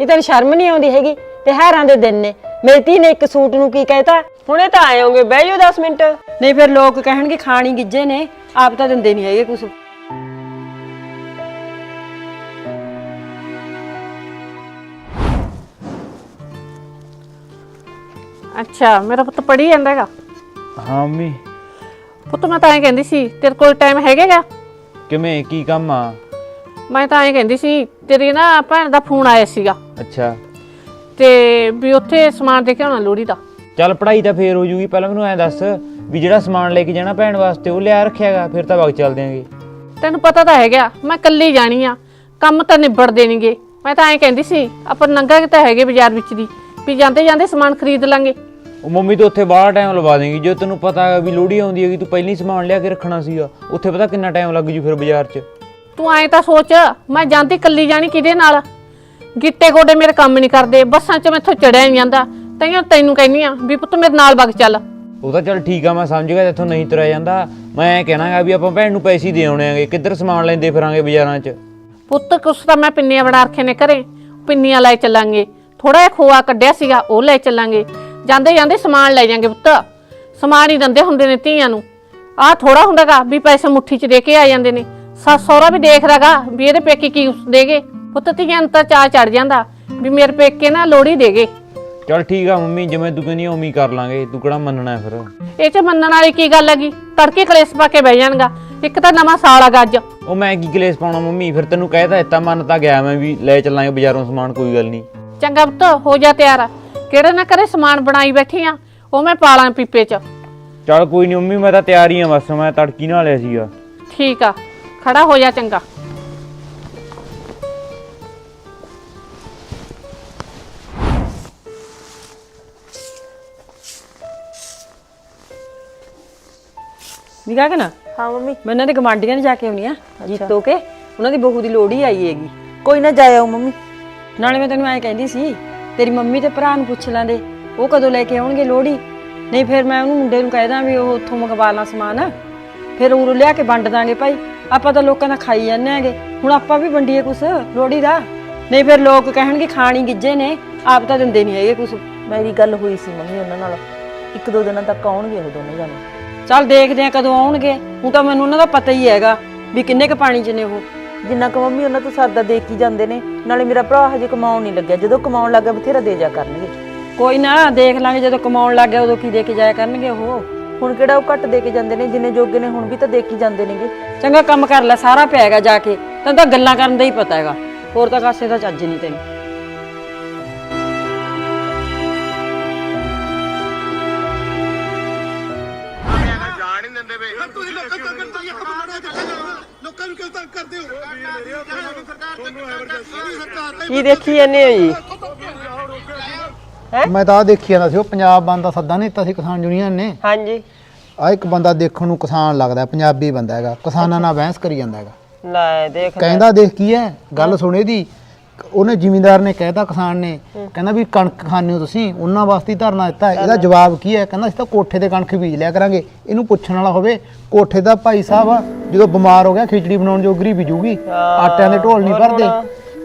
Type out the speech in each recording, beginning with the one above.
ਇਹ ਤੈਨੂੰ ਸ਼ਰਮ ਨਹੀਂ ਆਉਂਦੀ ਹੈਗੀ ਤਿਉਹਾਰਾਂ ਦੇ ਦਿਨ ਨੇ। ਮੇਰੀ ਧੀ ਨੇ ਇੱਕ ਸੂਟ ਨੂੰ ਕੀ ਕਹਿਤਾ? ਹੁਣੇ ਤਾਂ ਆਏ ਹੋਗੇ ਬਹਿ ਜਾਓ 10 ਮਿੰਟ। ਨਹੀਂ ਫਿਰ ਲੋਕ ਕਹਿਣਗੇ ਖਾਣੀ ਗਿੱਜੇ ਨੇ ਆਪ ਤਾਂ ਦਿੰਦੇ ਨਹੀਂ ਹੈਗੇ ਕੁਛ। ਅੱਛਾ ਮੇਰਾ ਪੁੱਤ ਪੜੀ ਜਾਂਦਾ ਹੈਗਾ? ਹਾਂ ਮੰਮੀ। ਪੁੱਤ ਮੈਂ ਤਾਂ ਐਂ ਕਹਿੰਦੀ ਸੀ ਤੇਰੇ ਕੋਲ ਟਾਈਮ ਹੈਗਾਗਾ? ਕਿਵੇਂ ਕੀ ਕੰਮ ਆ? ਮੈਂ ਤਾਂ ਐਂ ਕਹਿੰਦੀ ਸੀ ਤੇਰੀ ਨਾ ਭੈਣ ਦਾ ਫੋਨ ਆਇਆ ਸੀਗਾ। ਅੱਛਾ। ਤੇ ਵੀ ਉੱਥੇ ਸਮਾਨ ਦੇ ਕੇ ਆਉਣਾ ਲੋੜੀ ਦਾ। ਚੱਲ ਪੜ੍ਹਾਈ ਤਾਂ ਫੇਰ ਹੋ ਜੂਗੀ ਪਹਿਲਾਂ ਮੈਨੂੰ ਐਂ ਦੱਸ ਵੀ ਜਿਹੜਾ ਸਮਾਨ ਲੈ ਕੇ ਜਾਣਾ ਭੈਣ ਵਾਸਤੇ ਉਹ ਲਿਆ ਰੱਖਿਆਗਾ ਫਿਰ ਤਾਂ ਵਗ ਚੱਲਦੇ ਆਂਗੇ ਤੈਨੂੰ ਪਤਾ ਤਾਂ ਹੈਗਾ ਮੈਂ ਕੱਲੀ ਜਾਣੀ ਆ ਕੰਮ ਤਾਂ ਨਿਬੜ ਦੇਣਗੇ ਮੈਂ ਤਾਂ ਐਂ ਕਹਿੰਦੀ ਸੀ ਆਪਾਂ ਨੰਗਾ ਤਾਂ ਹੈਗੇ ਬਾਜ਼ਾਰ ਵਿੱਚ ਦੀ ਵੀ ਜਾਂਦੇ ਜਾਂਦੇ ਸਮਾਨ ਖਰੀਦ ਲਾਂਗੇ। ਉਹ ਮੰਮੀ ਤੂੰ ਉੱਥੇ ਬਾਹਲਾ ਟਾਈਮ ਲਵਾ ਦੇਂਗੀ ਜੇ ਤੈਨੂੰ ਪਤਾ ਹੈ ਵੀ ਲੋਹੜੀ ਆਉਂਦੀ ਹੈਗੀ ਤੂੰ ਪਹਿਲਾਂ ਹੀ ਸਮਾਨ ਲਿਆ ਕੇ ਰੱਖਣਾ ਸੀਗਾ ਉੱਥੇ ਪਤਾ ਕਿੰਨਾ ਟਾਈਮ ਲੱਗ ਜੂ ਫਿਰ ਬਾਜ਼ਾਰ 'ਚ। ਤੂੰ ਐਂ ਤਾਂ ਸੋਚ ਮੈਂ ਜਾਂਦੀ ਕੱਲੀ ਜਾਣੀ ਕਿਹਦੇ ਨਾਲ? ਗਿੱਟੇ ਗੋਡੇ ਮੇਰੇ ਕੰਮ ਨਹੀਂ ਕਰਦੇ ਬੱਸਾਂ 'ਚ ਮੈਥੋਂ ਚੜਿਆ ਨਹੀਂ ਜਾਂਦਾ। ਤੈਨੂੰ ਤੈਨੂੰ ਕਹਿੰਨੀ ਆ ਵੀ ਪੁੱਤ ਮੇਰੇ ਨਾਲ ਵਗ ਚੱਲ। ਉਹ ਤਾਂ ਚੱਲ ਠੀਕ ਆ ਮੈਂ ਸਮਝ ਗਿਆ ਇੱਥੋਂ ਨਹੀਂ ਤੁਰਿਆ ਜਾਂਦਾ। ਮੈਂ ਐਂ ਕਹਿਣਾਗਾ ਵੀ ਆਪਾਂ ਭੈਣ ਨੂੰ ਪੈਸੇ ਦੇ ਆਉਣੇ ਆਂਗੇ ਕਿੱਧਰ ਸਮਾਨ ਲੈਂਦੇ ਫਿਰਾਂਗੇ ਬਾਜ਼ਾਰਾਂ 'ਚ? ਪੁੱਤ ਕੁਛ ਤਾਂ ਮੈਂ ਪਿੰਨੀਆਂ ਬਣਾ ਰੱਖੇ ਨੇ ਘਰੇ। ਪਿੰਨੀਆਂ ਲੈ ਚੱਲਾਂਗੇ। ਥੋੜਾ ਜਿਹਾ ਖੋਆ ਕੱਢਿਆ ਸੀਗਾ ਉਹ ਲੈ ਚੱਲਾਂਗੇ। ਜਾਂਦੇ ਜਾਂਦੇ ਸਮਾਨ ਲੈ ਜਾਾਂਗੇ ਪੁੱਤ। ਸਮਾਨ ਹੀ ਦਿੰਦੇ ਹੁੰਦੇ ਨੇ ਧੀਆਂ ਨੂੰ। ਆਹ ਥੋੜਾ ਹੁੰਦਾਗਾ ਵੀ ਪੈਸੇ ਮੁੱਠੀ 'ਚ ਦੇ ਕੇ ਆ ਜਾਂਦੇ ਨੇ। ਸੱਸ ਸਹੁਰਾ ਵੀ ਦੇਖਦਾਗਾ ਵੀ ਇਹਦੇ ਪੇਕੇ ਕੀ ਉਸ ਦੇਗੇ। ਪੁੱਤ ਧੀਆਂ ਨੂੰ ਤਾਂ ਚੜ ਜਾਂਦਾ ਵੀ ਮੇਰੇ ਪੇਕੇ ਨਾ ਲੋੜੀ ਦੇਗੇ। ਚੱਲ ਠੀਕ ਆ ਮੰਮੀ ਜਿਵੇਂ ਤੂੰ ਕਹਿੰਦੀ ਆ ਉਵੇਂ ਹੀ ਕਰ ਲਾਂਗੇ। ਤੂੰ ਕਿਹੜਾ ਮੰਨਣਾ ਹੈ ਫਿਰ? ਇਹ 'ਚ ਮੰਨਣ ਵਾਲੀ ਕੀ ਗੱਲ ਹੈਗੀ? ਤੜਕੇ ਕਲੇਸ਼ ਪਾ ਕੇ ਬਹਿ ਜਾਣਗਾ। ਇੱਕ ਤਾਂ ਨਵਾਂ ਸਾਲ ਆ ਗੱਜ ਉਹ ਮੈਂ ਕੀ ਕਲੇਸ਼ ਪਾਉਣਾ ਮੰਮੀ? ਫਿਰ ਤੈਨੂੰ ਕਹਿਤਾ ਦਿੱਤਾ ਮੰਨ ਤਾਂ ਗਿਆ ਮੈਂ ਵੀ ਲੈ ਚੱਲਾਂਗੇ ਬਾਜ਼ਾਰੋਂ ਸਮਾਨ ਕੋਈ ਗੱਲ ਨਹੀਂ। ਚੰਗਾ ਪੁੱਤ ਹੋ ਜਾ ਤਿਆਰ। ਕਿਹੜੇ ਨਾ ਕਰੇ ਸਮਾਨ ਬਣਾਈ ਬੈਠੀ ਆ ਉਹ ਮੈਂ ਪਾਲਾਂ ਪੀਪੇ 'ਚ। ਚੱਲ ਕੋਈ ਨਹੀਂ ਮੰਮੀ ਮੈਂ ਤਾਂ ਤਿਆਰ ਹੀ ਆ ਬਸ ਮੈਂ ਤੜਕੀ ਨਾਲ ਲਿਆ ਸੀਗਾ। ਠੀਕ ਆ। ਖੜਾ ਹੋ ਜਾ ਚੰਗਾ। ਨਿਕਾ ਕੇ ਨਾ? ਹਾਂ ਮੰਮੀ। ਮੈਂ ਇਹਨਾਂ ਦੇ ਗਵਾਂਢੀਆਂ ਨੇ ਜਾ ਕੇ ਆਉਣੀ ਆ ਜੀਤੋ ਕੇ। ਉਹਨਾਂ ਦੀ ਬਹੂ ਦੀ ਲੋੜੀ ਆਈ ਹੈਗੀ। ਕੋਈ ਨਾ ਜਾਇਓ ਮੰਮੀ। ਨਾਲੇ ਮੈਂ ਤੈਨੂੰ ਐਂ ਕਹਿੰਦੀ ਸੀ ਤੇਰੀ ਮੰਮੀ ਤੇ ਭਰਾ ਨੂੰ ਪੁੱਛ ਲਾਂਦੇ ਉਹ ਕਦੋਂ ਲੈ ਕੇ ਆਉਣਗੇ ਲੋੜੀ ਨਹੀਂ ਫਿਰ ਮੈਂ ਉਹਨੂੰ ਮੁੰਡੇ ਨੂੰ ਕਹਿ ਦਾਂ ਵੀ ਉਹ ਉੱਥੋਂ ਮੰਗਵਾ ਲਾਂ ਸਮਾਨ। ਫਿਰ ਉਰੋਂ ਲਿਆ ਕੇ ਵੰਡ ਦਾਂਗੇ ਭਾਈ। ਆਪਾਂ ਤਾਂ ਲੋਕਾਂ ਦਾ ਖਾਈ ਜਾਂਦੇ ਆਂਗੇ। ਹੁਣ ਆਪਾਂ ਵੀ ਵੰਡੀਏ ਕੁਛ ਲੋੜੀ ਦਾ। ਨਹੀਂ ਫਿਰ ਲੋਕ ਕਹਿਣਗੇ ਖਾਣੀ ਗਿੱਜੇ ਨੇ ਆਪ ਤਾਂ ਦਿੰਦੇ ਨਹੀਂ ਹੈਗੇ ਕੁਛ। ਮੇਰੀ ਗੱਲ ਹੋਈ ਸੀ ਮੰਮੀ ਉਹਨਾਂ ਨਾਲ। ਇੱਕ ਦੋ ਦਿਨਾਂ ਤੱਕ ਆਉਣਗੇ ਉਹ ਦੋਨੇ ਜਾਣੇ। ਚੱਲ ਦੇਖਦੇ ਆ ਕਦੋਂ ਆਉਣਗੇ। ਹੁਣ ਤਾਂ ਮੈਨੂੰ ਉਹਨਾਂ ਦਾ ਪਤਾ ਹੀ ਹੈਗਾ ਵੀ ਕਿੰਨੇ ਕ ਪਾਣੀ 'ਚ ਨੇ ਉਹ। ਜਿੰਨਾ ਕੁ ਮੰਮੀ ਉਹਨਾਂ ਤੋਂ ਸਰਦਾ ਦੇ ਕੇ ਹੀ ਜਾਂਦੇ ਨੇ ਨਾਲੇ ਮੇਰਾ ਭਰਾ ਹਜੇ ਕਮਾਉਣ ਨਹੀਂ ਲੱਗਿਆ। ਜਦੋਂ ਕਮਾਉਣ ਲੱਗਾ ਬਥੇਰਾ ਦੇ ਜਾ ਕਰਨਗੇ। ਕੋਈ ਨਾ ਦੇਖ ਲਾਂਗੇ ਜਦੋਂ ਕਮਾਉਣ ਲੱਗ ਗਿਆ ਉਦੋਂ ਕੀ ਦੇ ਕੇ ਜਾਇਆ ਕਰਨਗੇ ਉਹ। ਹੁਣ ਕਿਹੜਾ ਉਹ ਘੱਟ ਦੇ ਕੇ ਜਾਂਦੇ ਨੇ ਜਿੰਨੇ ਜੋਗੇ ਨੇ ਹੁਣ ਵੀ ਤਾਂ ਦੇ ਕੇ ਜਾਂਦੇ ਨੇਗੇ। ਚੰਗਾ ਕੰਮ ਕਰ ਲੈ ਸਾਰਾ ਪਿਆ ਹੈਗਾ ਜਾ ਕੇ। ਤੈਨੂੰ ਤਾਂ ਗੱਲਾਂ ਕਰਨ ਦਾ ਹੀ ਪਤਾ ਹੈਗਾ। ਹੋਰ ਤਾਂ ਕਾਸੇ ਦਾ ਚੱਜ ਨਹੀਂ ਤੈਨੂੰ। ਜਾਣ ਹੀ ਨਹੀਂ ਦਿੰਦੇ ਵੇ ਤੁਸੀਂ ਲੋਕਾਂ ਤੋਂ ਕਰਦੇ ਲੋਕਾਂ ਨੂੰ ਕਿਉਂ ਤੰਗ ਕਰਦੇ ਹੋ? ਤੁਹਾਨੂੰ ਐਮਰਜੈਂਸੀ ਸਰਕਾਰ ਕੀ ਦੇਖੀ ਜਾਂਦੇ ਹੋ ਜੀ? ਮੈਂ ਤਾਂ ਆ ਦੇਖੀ ਜਾਂਦਾ ਸੀ ਉਹ ਪੰਜਾਬ ਬੰਦ ਦਾ ਸੱਦਾ ਨਹੀਂ ਦਿੱਤਾ ਸੀ ਕਿਸਾਨ ਯੂਨੀਅਨ ਨੇ। ਹਾਂਜੀ। ਆ ਇੱਕ ਬੰਦਾ ਦੇਖਣ ਨੂੰ ਕਿਸਾਨ ਲੱਗਦਾ ਪੰਜਾਬੀ ਬੰਦਾ ਹੈਗਾ ਕਿਸਾਨਾਂ ਨਾਲ ਬਹਿਸ ਕਰੀ ਜਾਂਦਾ ਹੈਗਾ। ਲੈ ਦੇਖ ਕਹਿੰਦਾ ਦੇਖ ਕੀ ਹੈ ਗੱਲ ਸੁਣੇ ਦੀ ਉਹਨੇ ਜ਼ਿਮੀਂਦਾਰ ਨੇ ਕਹਿਤਾ ਕਿਸਾਨ ਨੇ ਕਹਿੰਦਾ ਵੀ ਕਣਕ ਖਾਣੇ ਹੋ ਤੁਸੀਂ ਉਹਨਾਂ ਵਾਸਤੇ ਹੀ ਧਰਨਾ ਦਿੱਤਾ ਹੈ। ਇਹਦਾ ਜਵਾਬ ਕੀ ਹੈ? ਕਹਿੰਦਾ ਅਸੀਂ ਤਾਂ ਕੋਠੇ ਤੇ ਕਣਕ ਬੀਜ ਲਿਆ ਕਰਾਂਗੇ। ਇਹਨੂੰ ਪੁੱਛਣ ਵਾਲਾ ਹੋਵੇ ਕੋਠੇ ਦਾ ਭਾਈ ਸਾਹਿਬ ਜਦੋਂ ਬਿਮਾਰ ਹੋ ਗਿਆ ਖਿਚੜੀ ਬਣਾਉਣ ਜੋਗਰੀ ਬੀਜੂਗੀ ਆਟਿਆਂ ਦੇ ਢੋਲ ਨਹੀਂ ਭਰਦੇ।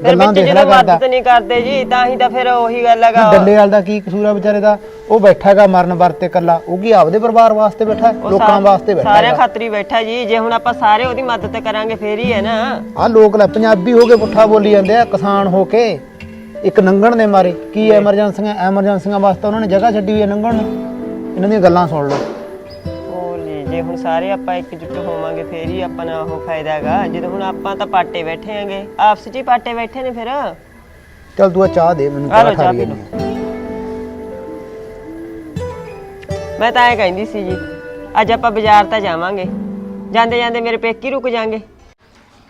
ਫਿਰ ਗੱਲਾਂ ਵਿੱਚ ਦੇਖਦਾ ਜਦੋਂ ਕਰਦਾ। ਮਦਦ ਨਹੀਂ ਕਰਦੇ ਜੀ ਤਾਂ ਹੀ ਤਾਂ ਫਿਰ ਉਹੀ ਗੱਲ ਹੈਗਾ। ਡੱਲੇ ਵਾਲ ਦਾ ਕੀ ਕਸੂਰ ਆ ਵਿਚਾਰੇ ਦਾ? ਉਹ ਬੈਠਾ ਹੈਗਾ ਮਰਨ ਵਰਤੇ ਕੱਲਾ ਉਹ ਕੀ ਆਪਦੇ ਪਰਿਵਾਰ ਵਾਸਤੇ ਬੈਠਾ ਹੈ, ਉਹ ਲੋਕਾਂ ਸਾ- ਵਾਸਤੇ ਬੈਠਾ ਸਾਰਿਆਂ ਹੈਗਾ। ਖਾਤਰੀ ਬੈਠਾ ਜੀ। ਜੇ ਹੁਣ ਆਪਾਂ ਸਾਰੇ ਉਹਦੀ ਮਦਦ ਕਰਾਂਗੇ ਫੇਰ ਹੀ ਹੈ ਨਾ। ਆ ਲੋਕ ਲੈ ਪੰਜਾਬੀ ਹੋ ਕੇ ਪੁੱਠਾ ਬੋਲੀ ਜਾਂਦੇ ਆ ਕਿਸਾਨ ਹੋ ਕੇ। ਇੱਕ ਨੰਗਣ ਦੇ ਮਾਰੇ। ਕੀ ਐਮਰਜੈਂਸੀਆਂ ਐਮਰਜੈਂਸੀਆਂ ਵਾਸਤੇ ਉਹਨਾਂ ਨੇ ਜਗ੍ਹਾ ਛੱਡੀ ਹੋਈ ਹੈ ਨੰਗਣ ਨੂੰ। ਇਹਨਾਂ ਦੀਆਂ ਗੱਲਾਂ ਸੁਣ ਲਓ। ਜੇ ਹੁਣ ਸਾਰੇ ਆਪਾਂ ਇਕਜੁੱਟ ਹੋਵਾਂਗੇ ਫੇਰ ਹੀ ਆਪਾਂ ਨੂੰ ਉਹ ਫਾਇਦਾ ਹੈਗਾ। ਜਦੋਂ ਹੁਣ ਆਪਾਂ ਤਾਂ ਪਾਟੇ ਬੈਠੇ ਆਂਗੇ ਆਪਸ 'ਚ ਹੀ ਪਾਟੇ ਬੈਠੇ ਨੇ ਫਿਰ। ਚੱਲ ਤੂੰ ਆ ਚਾਹ ਦੇ ਮੈਨੂੰ ਆ ਲਓ ਚਾਹ ਪੀ ਜਾਂਦੀ ਹੈ। ਮੈਂ ਤਾਂ ਐ ਕਹਿੰਦੀ ਸੀ ਜੀ ਅੱਜ ਆਪਾਂ ਬਾਜ਼ਾਰ ਤਾਂ ਜਾਵਾਂਗੇ। ਜਾਂਦੇ ਜਾਂਦੇ ਮੇਰੇ ਪੇਕੀ ਰੁਕ ਜਾਾਂਗੇ।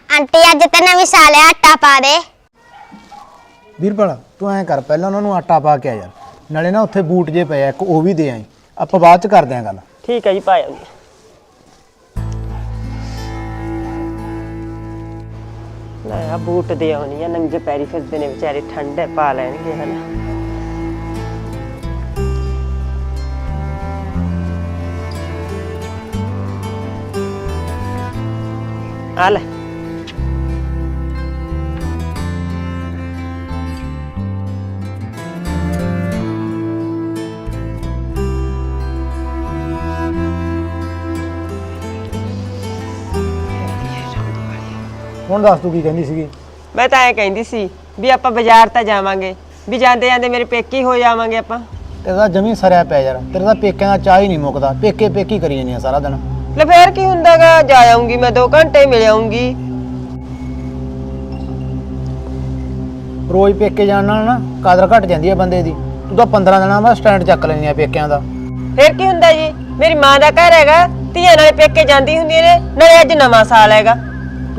ਆਂਟੀ ਅੱਜ ਤਾਂ ਨਵੀਂ ਸਾਲ ਹੈ ਆਟਾ ਪਾ ਦੇ। ਵੀਰਪਾਲ ਤੂੰ ਐਂ ਕਰ ਪਹਿਲਾਂ ਉਹਨਾਂ ਨੂੰ ਆਟਾ ਪਾ ਕੇ ਆ ਯਾਰ। ਨਾਲੇ ਨਾ ਉੱਥੇ ਬੂਟ ਜੇ ਪਏ ਆ ਇੱਕ ਉਹ ਵੀ ਦੇ ਆਈ। ਆਪਾਂ ਬਾਅਦ ਚ ਕਰਦੇ ਆਂ ਗੱਲ। ਠੀਕ ਹੈ ਜੀ ਪਾਇਆ ਜੀ ਲੈ ਆ, ਬੂਟ ਦੇ ਆਉਣੀ ਆ, ਨੰਗੇ ਪੈਰੀ ਫਿਰਦੇ ਨੇ ਵਿਚਾਰੇ, ਠੰਡ ਹੈ ਪਾ ਲੈਣਗੇ ਹਨਾ। ਆ ਲੈ। ਹੁਣ ਦੱਸ ਤੂੰ ਕੀ ਕਹਿੰਦੀ ਸੀਗੀ? ਮੈਂ ਤਾਂ ਐ ਕਹਿੰਦੀ ਸੀ ਵੀ ਆਪਾਂ ਬਾਜ਼ਾਰ ਤਾਂ ਜਾਵਾਂਗੇ ਵੀ ਜਾਂਦੇ ਜਾਂਦੇ ਮੇਰੇ ਪੇਕੀ ਹੋ ਜਾਵਾਂਗੇ ਆਪਾਂ। ਤੇਰਾ ਤਾਂ ਜਮੀ ਸਰਿਆ ਪਿਆ ਯਾਰ ਤੇਰੇ ਤਾਂ ਪੇਕਿਆਂ ਦਾ ਚਾਹ ਹੀ ਨਹੀਂ ਮੁੱਕਦਾ ਪੇਕੇ ਪੇਕੀ ਕਰੀ ਜਾਂਦੀ ਆ ਸਾਰਾ ਦਿਨ। ਲੈ ਫੇਰ ਕੀ ਹੁੰਦਾਗਾ ਜਾ ਆਉਂਗੀ ਮੈਂ 2 ਘੰਟੇ ਮਿਲ ਆਉਂਗੀ ਰੋਜ਼ ਪੇਕੇ ਜਾਣ ਨਾਲ ਨਾ ਕਦਰ ਘਟ ਜਾਂਦੀ ਹੈ ਬੰਦੇ ਦੀ। ਤੂੰ ਤਾਂ 15 ਦਿਨਾਂ ਬਾਅਦ ਸਟੈਂਡ ਚੱਕ ਲੈਂਦੀ ਆ ਪੇਕਿਆਂ ਦਾ। ਫੇਰ ਕੀ ਹੁੰਦਾ ਜੀ? ਮੇਰੀ ਮਾਂ ਦਾ ਘਰ ਹੈਗਾ ਧੀਆਂ ਨਾਲੇ ਪੇਕੇ ਜਾਂਦੀ ਹੁੰਦੀਆਂ ਨੇ ਨਾਲੇ ਅੱਜ ਨਵਾਂ ਸਾਲ ਹੈਗਾ।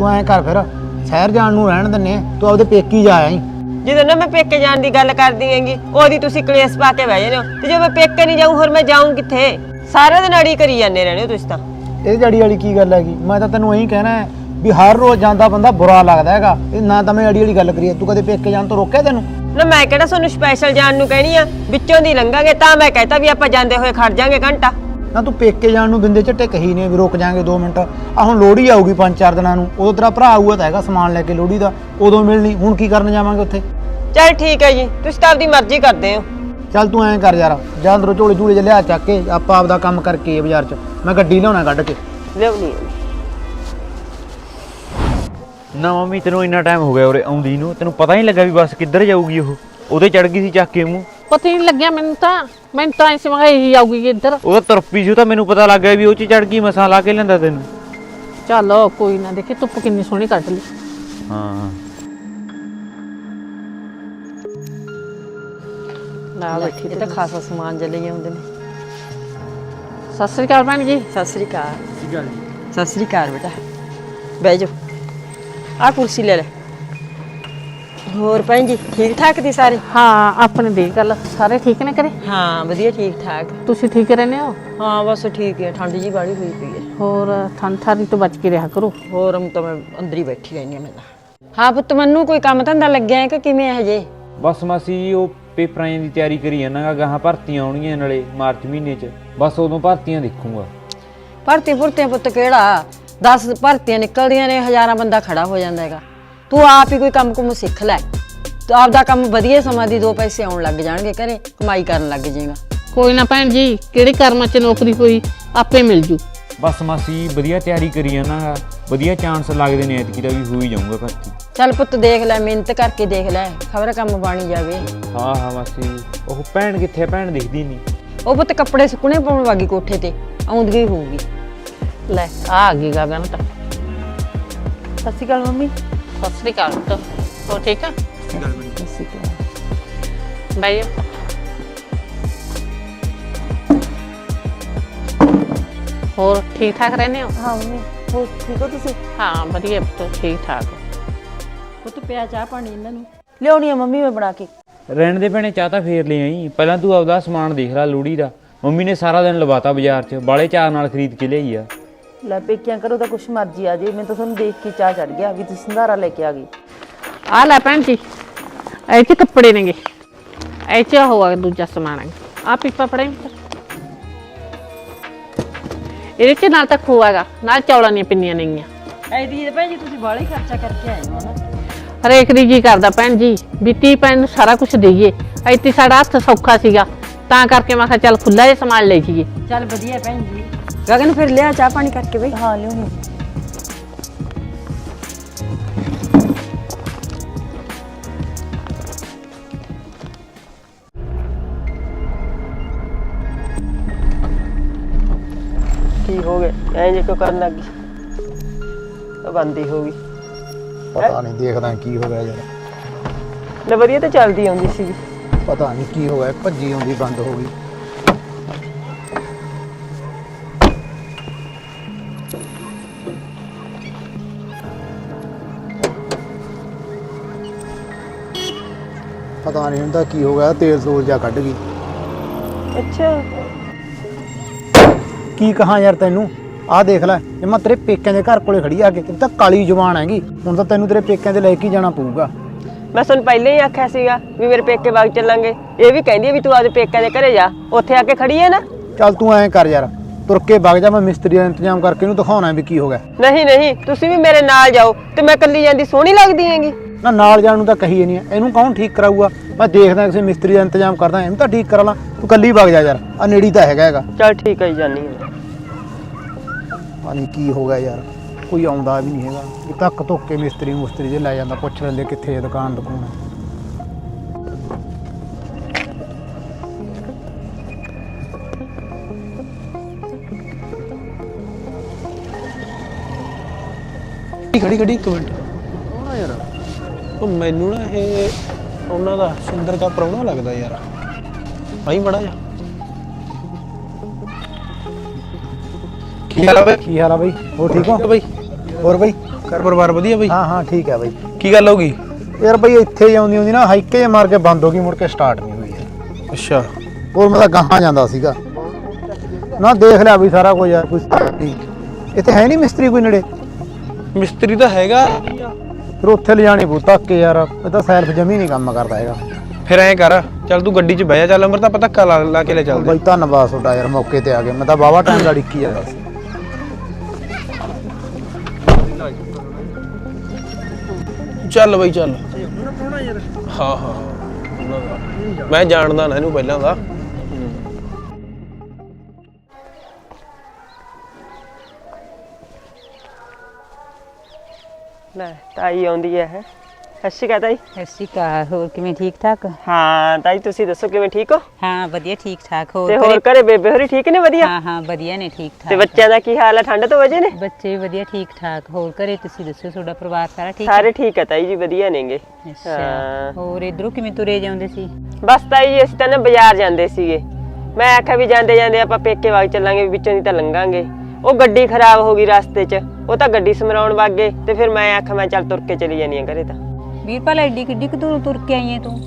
ਤੂੰ ਐਂ ਕਰ ਫਿਰ ਸ਼ਹਿਰ ਜਾਣ ਨੂੰ ਰਹਿਣ ਦਿੰਨੇ ਆ, ਤੂੰ ਆਪਦੇ ਪੇਕੀ ਜਾ ਆਈ। ਜਦੋਂ ਨਾ ਮੈਂ ਪੇਕੇ ਜਾਣ ਦੀ ਗੱਲ ਕਰਦੀ ਹੈਗੀ ਉਹਦੀ ਤੁਸੀਂ ਕਲੇਸ਼ ਪਾ ਕੇ ਬਹਿ ਜਾਂਦੇ ਹੋ ਤੇ ਜੇ ਮੈਂ ਪੇਕੇ ਨਹੀਂ ਜਾਊਂ ਹੋਰ ਮੈਂ ਜਾਊਂ ਕਿੱਥੇ? ਸਾਰਾ ਦਿਨ ਅੜੀ ਕਰੀ ਜਾਂਦੇ ਰਹਿੰਦੇ ਹੋ ਤੁਸੀਂ ਤਾਂ। ਇਹ ਜੜੀ ਵਾਲੀ ਕੀ ਗੱਲ ਹੈਗੀ? ਮੈਂ ਤਾਂ ਤੈਨੂੰ ਇਹੀ ਕਹਿਣਾ ਹੈ ਵੀ ਹਰ ਰੋਜ਼ ਜਾਂਦਾ ਬੰਦਾ ਬੁਰਾ ਲੱਗਦਾ ਹੈਗਾ। ਇਹ ਨਾ ਤਾਂ ਮੈਂ ਅੜੀ ਵਾਲੀ ਗੱਲ ਕਰੀ ਹੈ, ਤੂੰ ਕਦੇ ਪੇਕੇ ਜਾਣ ਤੋਂ ਰੋਕਿਆ ਤੈਨੂੰ? ਨਾ ਮੈਂ ਕਿਹੜਾ ਤੁਹਾਨੂੰ ਸਪੈਸ਼ਲ ਜਾਣ ਨੂੰ ਕਹਿਣੀ ਆ? ਵਿੱਚੋਂ ਦੀ ਲੰਘਾਂਗੇ ਤਾਂ ਮੈਂ ਕਹਤਾ ਵੀ ਆਪਾਂ ਜਾਂਦੇ ਹੋਏ ਖੜ ਜਾਾਂਗੇ ਘੰਟਾ। ਨਾ ਤੂੰ ਪੇਕੇ ਜਾਣ ਨੂੰ ਬਿੰਦੇ ਝੱਟੇ ਕਹੀ ਨਹੀਂ ਵੀ ਰੁਕ ਜਾਾਂਗੇ 2 ਮਿੰਟ। ਆ ਹੁਣ ਲੋਹੜੀ ਆਊਗੀ 5-4 ਦਿਨਾਂ ਨੂੰ। ਉਦੋਂ ਤੇਰਾ ਭਰਾ ਆਊਗਾ ਤਾਂ ਹੈਗਾ ਸਮਾਨ ਲੈ ਕੇ ਲੋਹੜੀ ਦਾ। ਉਦੋਂ ਮਿਲਣੀ। ਹੁਣ ਕੀ ਕਰਨ ਜਾਵਾਂਗੇ ਉੱਥੇ? ਚਲ ਠੀਕ ਹੈ ਜੀ। ਤੁਸੀਂ ਤਾਂ ਆਪਦੀ ਮਰਜ਼ੀ ਕਰਦੇ ਹੋ। ਚੱਲ ਤੂੰ ਐਂ ਕਰ ਯਾਰ। ਜਾਂ ਅੰਦਰੋਂ ਝੋਲੇ ਝੂਲੇ ਜਿਹਾ ਲਿਆ ਚੱਕ ਕੇ ਆਪਾਂ ਆਪਦਾ ਕੰਮ ਕਰਕੇ ਆਈਏ ਬਾਜ਼ਾਰ 'ਚ। ਮੈਂ ਗੱਡੀ ਲਿਆਉਣਾ ਕੱਢ ਕੇ। ਲਿਆਉਣੀ ਨਾ ਮੰਮੀ ਤੈਨੂੰ ਇੰਨਾ ਟਾਈਮ ਹੋ ਗਿਆ ਉਰੇ ਆਉਂਦੀ ਨੂੰ। ਤੈਨੂੰ ਪਤਾ ਹੀ ਲੱਗਾ ਵੀ ਬੱਸ ਕਿੱਧਰ ਜਾਊਗੀ ਉਹ। ਉਹਦੇ ਚੜ ਗਈ ਸੀ ਚੱਕ ਕੇ ਮੂੰਹ। ਪਤਾ ਹੀ ਨਹੀਂ ਲੱਗਿਆ ਮੈਨੂੰ ਤਾਂ। ਮੈਨੂੰ ਤਾਂ ਇਸ ਵਾਰ ਇਹੀ ਆਊਗੀ ਇੱਧਰ। ਉਹਦਾ ਤੁਰਪੀ ਸੀ ਉਹ ਤਾਂ ਮੈਨੂੰ ਪਤਾ ਲੱਗ ਗਿਆ ਵੀ ਉਹ ਚ ਚੜ ਗਈ ਮਸਾਂ ਲਾ ਕੇ ਲੈਂਦਾ ਤੈਨੂੰ। ਚੱਲ ਕੋਈ ਨਾ ਦੇਖੀ ਧੁੱਪ ਕਿੰਨੀ ਸੋਹਣੀ ਕੱਢ ਲਈ। ਹਾਂ। ਲਾ ਬੈਠੀ ਇਹ ਤਾਂ ਖਾਸਾ ਸਮਾਨ ਜੇ ਲਈ ਆਉਂਦੇ ਨੇ। ਸਤਿ ਸ੍ਰੀ ਅਕਾਲ ਭੈਣ ਜੀ। ਸਤਿ ਸ੍ਰੀ ਅਕਾਲ। ਸਤਿ ਸ੍ਰੀ ਅਕਾਲ ਬੇਟਾ। ਬਹਿ ਜਾ ਆ ਕੁਰਸੀ ਲੈ ਲੈ। ਹੋਰ ਭੈਣ ਜੀ ਠੀਕ ਠਾਕ ਦੀ ਸਾਰੇ? ਹਾਂ ਆਪਣੇ ਦੇ ਗੱਲ ਸਾਰੇ ਠੀਕ ਨੇ ਕਰੇ ਹਾਂ ਵਧੀਆ ਠੀਕ ਠਾਕ। ਤੁਸੀਂ ਠੀਕ ਰਹਿੰਦੇ ਹੋ? ਹਾਂ ਬਸ ਠੀਕ ਹੈ ਠੰਡ ਜੀ ਬਾੜੀ ਹੋਈ ਪਈ ਹੈ। ਹੋਰ ਠੰਡ ਠਾਰੀ ਤੋਂ ਬਚ ਕੇ ਰਿਹਾ ਕਰੋ। ਹੋਰ ਹਮ ਤਾਂ ਮੈਂ ਅੰਦਰ ਹੀ ਬੈਠੀ ਰਹਿੰਦੀ ਹਾਂ ਮੈਂ ਤਾਂ ਹਾਂ ਪੁੱਤ ਮੈਨੂੰ ਕੋਈ ਕੰਮ ਧੰਦਾ ਲੱਗਿਆ ਹੈ ਕਿ ਕਿਵੇਂ ਹੈ ਹਜੇ? ਬਸ ਮਾਸੀ ਜੀ ਉਹ ਪੇਪਰਾਂ ਦੀ ਤਿਆਰੀ ਕਰੀ ਜਾਣਾ ਗਾਹਾਂ ਭਰਤੀਆਂ ਆਉਣਗੀਆਂ ਨਾਲੇ ਮਾਰਚ ਮਹੀਨੇ ਚ। ਬਸ ਉਦੋਂ ਭਰਤੀਆਂ ਦੇਖੂੰਗਾ। ਭਰਤੀ ਭੁਰਤੀਆਂ ਪੁੱਤ ਕਿਹੜਾ? 10 ਭਰਤੀਆਂ ਨਿਕਲਦੀਆਂ ਨੇ ਹਜ਼ਾਰਾਂ ਬੰਦਾ ਖੜਾ ਹੋ ਜਾਂਦਾ ਹੈਗਾ। ਤੂੰ ਆਪ ਹੀ ਕੋਈ ਕੰਮ ਕੁਮ ਸਿੱਖ ਲੈ। ਤੂੰ ਆਪਦਾ ਕੰਮ ਵਧੀਆ ਸਮਾਂ ਦੀ ਦੋ ਪੈਸੇ ਆਉਣ ਲੱਗ ਜਾਣਗੇ ਘਰੇ ਕਮਾਈ ਕਰਨ ਲੱਗ ਜਾਏਗਾ। ਕੋਈ ਨਾ ਭੈਣ ਜੀ ਕਿਹੜੇ ਕਰਮਾਂ 'ਚ ਨੌਕਰੀ ਹੋਈ ਆਪੇ ਮਿਲ ਜੂ। ਬਸ ਮਾਸੀ ਵਧੀਆ ਤਿਆਰੀ ਕਰੀ ਜਾਣਾ ਵਧੀਆ ਚਾਂਸ ਲੱਗਦੇ ਨੇ ਐਤਕੀ ਦਾ ਵੀ ਹੋ ਹੀ ਜਾਊਗਾ ਭਰਤੀ। ਚੱਲ ਪੁੱਤ ਦੇਖ ਲੈ ਮਿਹਨਤ ਕਰਕੇ ਦੇਖ ਲੈ ਖਬਰ ਕੰਮ ਬਾਣੀ ਜਾਵੇ। ਹਾਂ ਹਾਂ ਮਾਸੀ। ਉਹ ਭੈਣ ਕਿੱਥੇ ਆ? ਭੈਣ ਦਿਖਦੀ ਨਹੀਂ ਉਹ ਪੁੱਤ ਕੱਪੜੇ ਸੁੱਕਣੇ ਪਾਉਣ ਵਾਗੀ ਕੋਠੇ ਤੇ ਆਉਂਦੀ ਹੋਊਗੀ। ਲੈ ਆ ਆ ਗਈ ਗਗਨ ਤਾਂ। ਸਤਿ ਸ਼੍ਰੀ ਅਕਾਲ ਮੰਮੀ। ਸਤਿ ਸ਼੍ਰੀ ਅਕਾਲ ਹੋ ਠੀਕ ਆ? ਬਾਈ ਹੋਰ ਠੀਕ ਠਾਕ ਰਹਿੰਦੇ ਹੋ? ਹਾਂ ਮੰਮੀ ਹੋਰ ਠੀਕ ਹੋ ਤੁਸੀਂ? ਹਾਂ ਵਧੀਆ ਪੁੱਤ ਠੀਕ ਠਾਕ। ਪੁੱਤ ਪਿਆ ਚਾਹ ਪਾਣੀ ਇਹਨਾਂ ਨੂੰ। ਲਿਆਉਣੀ ਆ ਮੰਮੀ ਮੈਂ ਬਣਾ ਕੇ। ਰਹਿਣ ਦੇ ਭੈਣੇ ਚਾਹ ਤਾਂ ਫੇਰ ਲੈ ਆਈ। ਪਹਿਲਾਂ ਤੂੰ ਆਪਦਾ ਸਮਾਨ ਦੇਖ ਲੈ ਲੋੜੀ ਦਾ। ਮੰਮੀ ਨੇ ਸਾਰਾ ਦਿਨ ਲਵਾਤਾ ਬਾਜ਼ਾਰ 'ਚ ਬਾਲੇ ਚਾਹ ਨਾਲ ਖਰੀਦ ਕੇ ਲਿਆਈ ਆ। ਲੈ ਪੇਕਿਆਂ ਕਰੋ ਤਾਂ ਕੁਛ ਮਰਜ਼ੀ ਆ ਜੇ। ਮੈਨੂੰ ਤਾਂ ਤੁਹਾਨੂੰ ਦੇਖ ਕੇ ਚਾਹ ਚੜ ਗਿਆ ਵੀ ਤੁਸੀਂ ਸੰਧਾਰਾ ਲੈ ਕੇ ਆ ਗਈ ਆ ਲੈ ਭੈਣ ਜੀ ਇਹ ਚ ਕੱਪੜੇ ਨੇਗੇ। ਇਹ ਚ ਹੋਆ ਦੂਜਾ ਸਮਾਨ ਹੈ। ਆ ਪੀਪਾ ਫੜਾਈ। ਇਹਦੇ ਚ ਨਾਲ ਤਾਂ ਖੋਆਗਾ ਨਾਲ ਚੌਲਾਂ ਦੀਆਂ ਪਿੰਨੀਆਂ ਨੇਗੀਆਂ। ਐਦੀ ਭੈਣ ਜੀ ਤੁਸੀਂ ਬਾਹਲਾ ਹੀ ਖਰਚਾ ਕਰਕੇ ਆਏ ਹੋ ਨਾ। ਹਰੇਕ ਦੀ ਜੀ ਕਰਦਾ ਭੈਣ ਜੀ ਬੀਤੀ ਭੈਣ ਨੂੰ ਸਾਰਾ ਕੁਝ ਦੇਈਏ। ਇੱਥੇ ਸਾਡਾ ਹੱਥ ਸੌਖਾ ਸੀਗਾ ਤਾਂ ਕਰਕੇ ਮੈਂ ਕਿਹਾ ਚੱਲ ਖੁੱਲਾ ਜਿਹਾ ਸਮਾਨ ਲੈ ਜੀਏ ਚੱਲ ਵਧੀਆ ਭੈਣ ਜੀ। ਗਗਨ ਫਿਰ ਲਿਆ ਚਾਹ ਪਾਣੀ ਕਰਕੇ ਬਈ। ਹਾਂ ਲਿਆਉਣੀ ਕੀ ਹੋ ਗਿਆ ਐਂ ਜੇ ਕਿਉਂ ਕਰਨ ਲੱਗ ਗਈ? ਤਾਂ ਬੰਦ ਹੀ ਹੋ ਗਈ। ਪਤਾ ਨਹੀਂ ਦੇਖਦਾ ਕੀ ਹੋ ਗਿਆ ਯਾਰ। ਲੈ ਵਧੀਆ ਤਾਂ ਚੱਲਦੀ ਆਉਂਦੀ ਸੀਗੀ। ਪਤਾ ਨਹੀਂ ਕੀ ਹੋ ਗਿਆ ਭੱਜੀ ਆਉਂਦੀ ਬੰਦ ਹੋ ਗਈ। ਪਤਾ ਨਹੀਂ ਹੁੰਦਾ ਕੀ ਹੋ ਗਿਆ ਤੇਲ ਤੂਲ ਜਾ ਕੱਢ ਗਈ। ਅੱਛਾ। ਕੀ ਕਹਾਂ ਯਾਰ ਤੈਨੂੰ? ਆਹ ਦੇਖ ਲੈ ਜੇ ਮੈਂ ਤੇਰੇ ਪੇਕਿਆਂ ਦੇ ਘਰ ਕੋਲੇ ਖੜੀ ਆ ਕੇ ਤੇ ਤਾਂ ਕਾਲੀ ਜ਼ੁਬਾਨ ਹੈਗੀ ਹੁਣ ਤਾਂ ਤੈਨੂੰ ਤੇਰੇ ਪੇਕਿਆਂ ਦੇ ਲੈ ਕੇ ਹੀ ਜਾਣਾ ਪਊਗਾ। ਮੈਂ ਤੁਹਾਨੂੰ ਪਹਿਲਾਂ ਹੀ ਆਖਿਆ ਸੀਗਾ ਵੀ ਮੇਰੇ ਪੇਕੇ ਬਾਗ ਚੱਲਾਂਗੇ। ਇਹ ਵੀ ਕਹਿੰਦੀ ਆ ਵੀ ਤੂੰ ਆਪਦੇ ਪੇਕਿਆਂ ਦੇ ਘਰੇ ਜਾ ਉੱਥੇ ਆ ਕੇ ਖੜੀ ਹੈ ਨਾ। ਚੱਲ ਤੂੰ ਐਂ ਕਰ ਯਾਰ ਤੁਰ ਕੇ ਵਗ ਜਾ ਮੈਂ ਮਿਸਤਰੀ ਦਾ ਇੰਤਜ਼ਾਮ ਕਰਕੇ ਇਹਨੂੰ ਦਿਖਾਉਣਾ ਵੀ ਕੀ ਹੋ ਗਿਆ। ਨਹੀਂ ਨਹੀਂ ਤੁਸੀਂ ਵੀ ਮੇਰੇ ਨਾਲ ਜਾਓ ਤੇ ਮੈਂ ਇਕੱਲੀ ਜਾਂਦੀ ਸੋਹਣੀ ਲੱਗਦੀ ਹੈਗੀ। ਨਾ ਨਾਲ ਜਾਣ ਨੂੰ ਤਾਂ ਕਹੀ ਨਹੀਂ ਇਹਨੂੰ ਕੌਣ ਠੀਕ ਕਰਾਊਗਾ? ਮੈਂ ਦੇਖਦਾ ਕਿਸੇ ਮਿਸਤਰੀ ਦਾ ਇੰਤਜ਼ਾਮ ਕਰਦਾ ਇਹਨੂੰ ਤਾਂ ਠੀਕ ਕਰਾ ਲਾਂ। ਤੂੰ ਕੱਲੀ ਵਗ ਜਾ ਯਾਰ ਆ ਨੇੜੀ ਤਾਂ ਹੈਗਾ ਹੈਗਾ। ਚਲ ਠੀਕ ਹੈ ਜਾਨੀ ਪਾਣੀ ਕੀ ਹੋ ਗਿਆ ਯਾਰ ਕੋਈ ਆਉਂਦਾ ਵੀ ਨਹੀਂ ਹੈਗਾ। ਇਹ ਧੱਕ ਧੋਕੇ ਮਿਸਤਰੀ ਮੁਸਤਰੀ ਜੇ ਲੈ ਜਾਂਦਾ ਪੁੱਛ ਲੈਂਦੇ ਕਿੱਥੇ ਹੈ ਦੁਕਾਨ ਦੁਕਾਨ ਖੜੀ ਖੜੀ ਇੱਕ ਮਿੰਟ। ਆ ਯਾਰ। ਉਹ ਮੈਨੂੰ ਨਾ ਇਹ ਉਹਨਾਂ ਦਾ ਸੁੰਦਰ ਦਾ ਪ੍ਰਾਹੁਣਾ ਲੱਗਦਾ ਯਾਰ। ਭਾਈ ਮੜਾ ਜਾ। ਕੀ ਹਾਲ ਆ ਬਈ? ਕੀ ਹਾਲ ਆ ਬਈ? ਹੋਰ ਠੀਕ ਹੋ? ਬਈ। ਹੋਰ ਬਈ? ਘਰ ਪਰਿਵਾਰ ਵਧੀਆ ਬਈ? ਹਾਂ ਹਾਂ ਠੀਕ ਹੈ ਬਈ। ਕੀ ਗੱਲ ਹੋ ਗਈ? ਯਾਰ ਬਈ ਇੱਥੇ ਹੀ ਆਉਂਦੀ ਹੁੰਦੀ ਨਾ ਹਾਈਕੇ ਮਾਰ ਕੇ ਬੰਦ ਹੋ ਗਈ ਮੁੜ ਕੇ ਸਟਾਰਟ ਨਹੀਂ ਹੋਈ ਯਾਰ। ਅੱਛਾ। ਹੋਰ ਮੈਂ ਤਾਂ ਗਾਹਾਂ ਜਾਂਦਾ ਸੀਗਾ। ਨਾ ਦੇਖ ਲਿਆ ਵੀ ਸਾਰਾ ਕੁਝ ਯਾਰ ਕੋਈ। ਇੱਥੇ ਹੈ ਨਹੀਂ ਮਿਸਤਰੀ ਕੋਈ ਨੇੜੇ? ਮਿਸਤਰੀ ਤਾਂ ਹੈਗਾ। ਫਿਰ ਉੱਥੇ ਲਿਜਾਣੀ ਬੂ ਧੱਕੇ ਯਾਰ। ਇਹ ਤਾਂ ਸੈਲਫ ਜਮੀ ਨਹੀਂ ਕੰਮ ਕਰਦਾ ਹੈਗਾ। ਫਿਰ ਐਂ ਕਰ ਚੱਲ ਤੂੰ ਗੱਡੀ 'ਚ ਬਹਿ ਜਾ ਚੱਲ ਅੰਮ੍ਰਿਤ ਆਪਾਂ ਧੱਕਾ ਲਾ ਲਾ ਕੇ ਲੈ ਚੱਲਦੇ ਬਈ ਧੰਨਵਾਦ ਤੁਹਾਡਾ ਯਾਰ ਮੌਕੇ ਤੇ ਆ ਗਏ। ਮੈਂ ਤਾਂ ਬਾਵਾ ਟਾਈਮ ਦਾ ਡਿੱਕੀ ਜਾਂਦਾ ਸੀ। ਚੱਲ ਬਈ ਚੱਲ। ਹਾਂ ਹਾਂ ਉਹਨਾਂ ਦਾ। ਮੈਂ ਜਾਣਦਾ ਨਾ ਇਹਨੂੰ ਪਹਿਲਾਂ ਦਾ। ਲੈ ਤਾਈ ਆਉਂਦੀ ਹੈ ਹੈਂ। ਸ਼੍ਰੀ ਅਕਾਲ ਤਾਈ। ਸਤਿ ਸ਼੍ਰੀ ਅਕਾਲ ਹੋਰ ਕਿਵੇਂ ਠੀਕ ਠਾਕ? ਹਾਂ ਤਾਈ ਤੁਸੀਂ ਦੱਸੋ ਕਿਵੇਂ ਠੀਕ ਹੋ? ਹਾਂ ਵਧੀਆ ਠੀਕ ਠਾਕ। ਹੋਰ ਤੇ ਹੋਰ ਘਰੇ ਬੇਬੇ ਹੋਰੀ ਠੀਕ ਨੇ ਵਧੀਆ? ਹਾਂ ਹਾਂ ਵਧੀਆ ਨੇ ਠੀਕ ਤੇ ਠਾਕ। ਬੱਚਿਆਂ ਦਾ ਕੀ ਹਾਲ ਹੈ ਠੰਡ ਤੋਂ ਵਜੇ ਨੇ? ਬੱਚੇ ਵੀ ਵਧੀਆ ਠੀਕ ਠਾਕ। ਹੋਰ ਘਰੇ ਤੁਸੀਂ ਦੱਸੋ ਤੁਹਾਡਾ ਪਰਿਵਾਰ ਸਾਰਾ ਠੀਕ ਸਾਰੇ ਠੀਕ ਹੈ ਤਾਈ ਜੀ ਵਧੀਆ ਨੇਗੇ। ਹੈ ਅੱਛਾ ਹਾਂ। ਹੋਰ ਇਧਰੋਂ ਕਿਵੇਂ ਤੁਰੇ ਜਾਂਦੇ ਸੀ? ਬਸ ਤਾਈ ਜੀ ਅਸੀਂ ਤਾਂ ਨਾ ਬਾਜ਼ਾਰ ਜਾਂਦੇ ਸੀਗੇ। ਮੈਂ ਆਖਿਆ ਵੀ ਜਾਂਦੇ ਜਾਂਦੇ ਆਪਾਂ ਪੇਕੇ ਵਾਗ ਚੱਲਾਂਗੇ ਵੀ ਵਿੱਚੋਂ ਦੀ ਤਾਂ ਲੰਘਾਂਗੇ। ਉਹ ਗੱਡੀ ਖਰਾਬ ਹੋ ਗਈ ਰਸਤੇ 'ਚ ਉਹ ਤਾਂ ਗੱਡੀ ਸਮਰਾਉਣ ਵਗ ਗਏ ਤੇ ਫਿਰ ਮੈਂ ਆਖਿਆ ਮੈਂ ਚੱਲ ਤੁਰ ਕੇ ਚਲੀ ਜਾਨੀ ਆ ਘਰੇ ਤਾਂ। ਵੀਰਪਾਲ ਐਡੀ ਕਿੱਡੀ ਕੁ ਦੂਰੋਂ ਤੁਰ ਕੇ ਆਈ ਤੂੰ?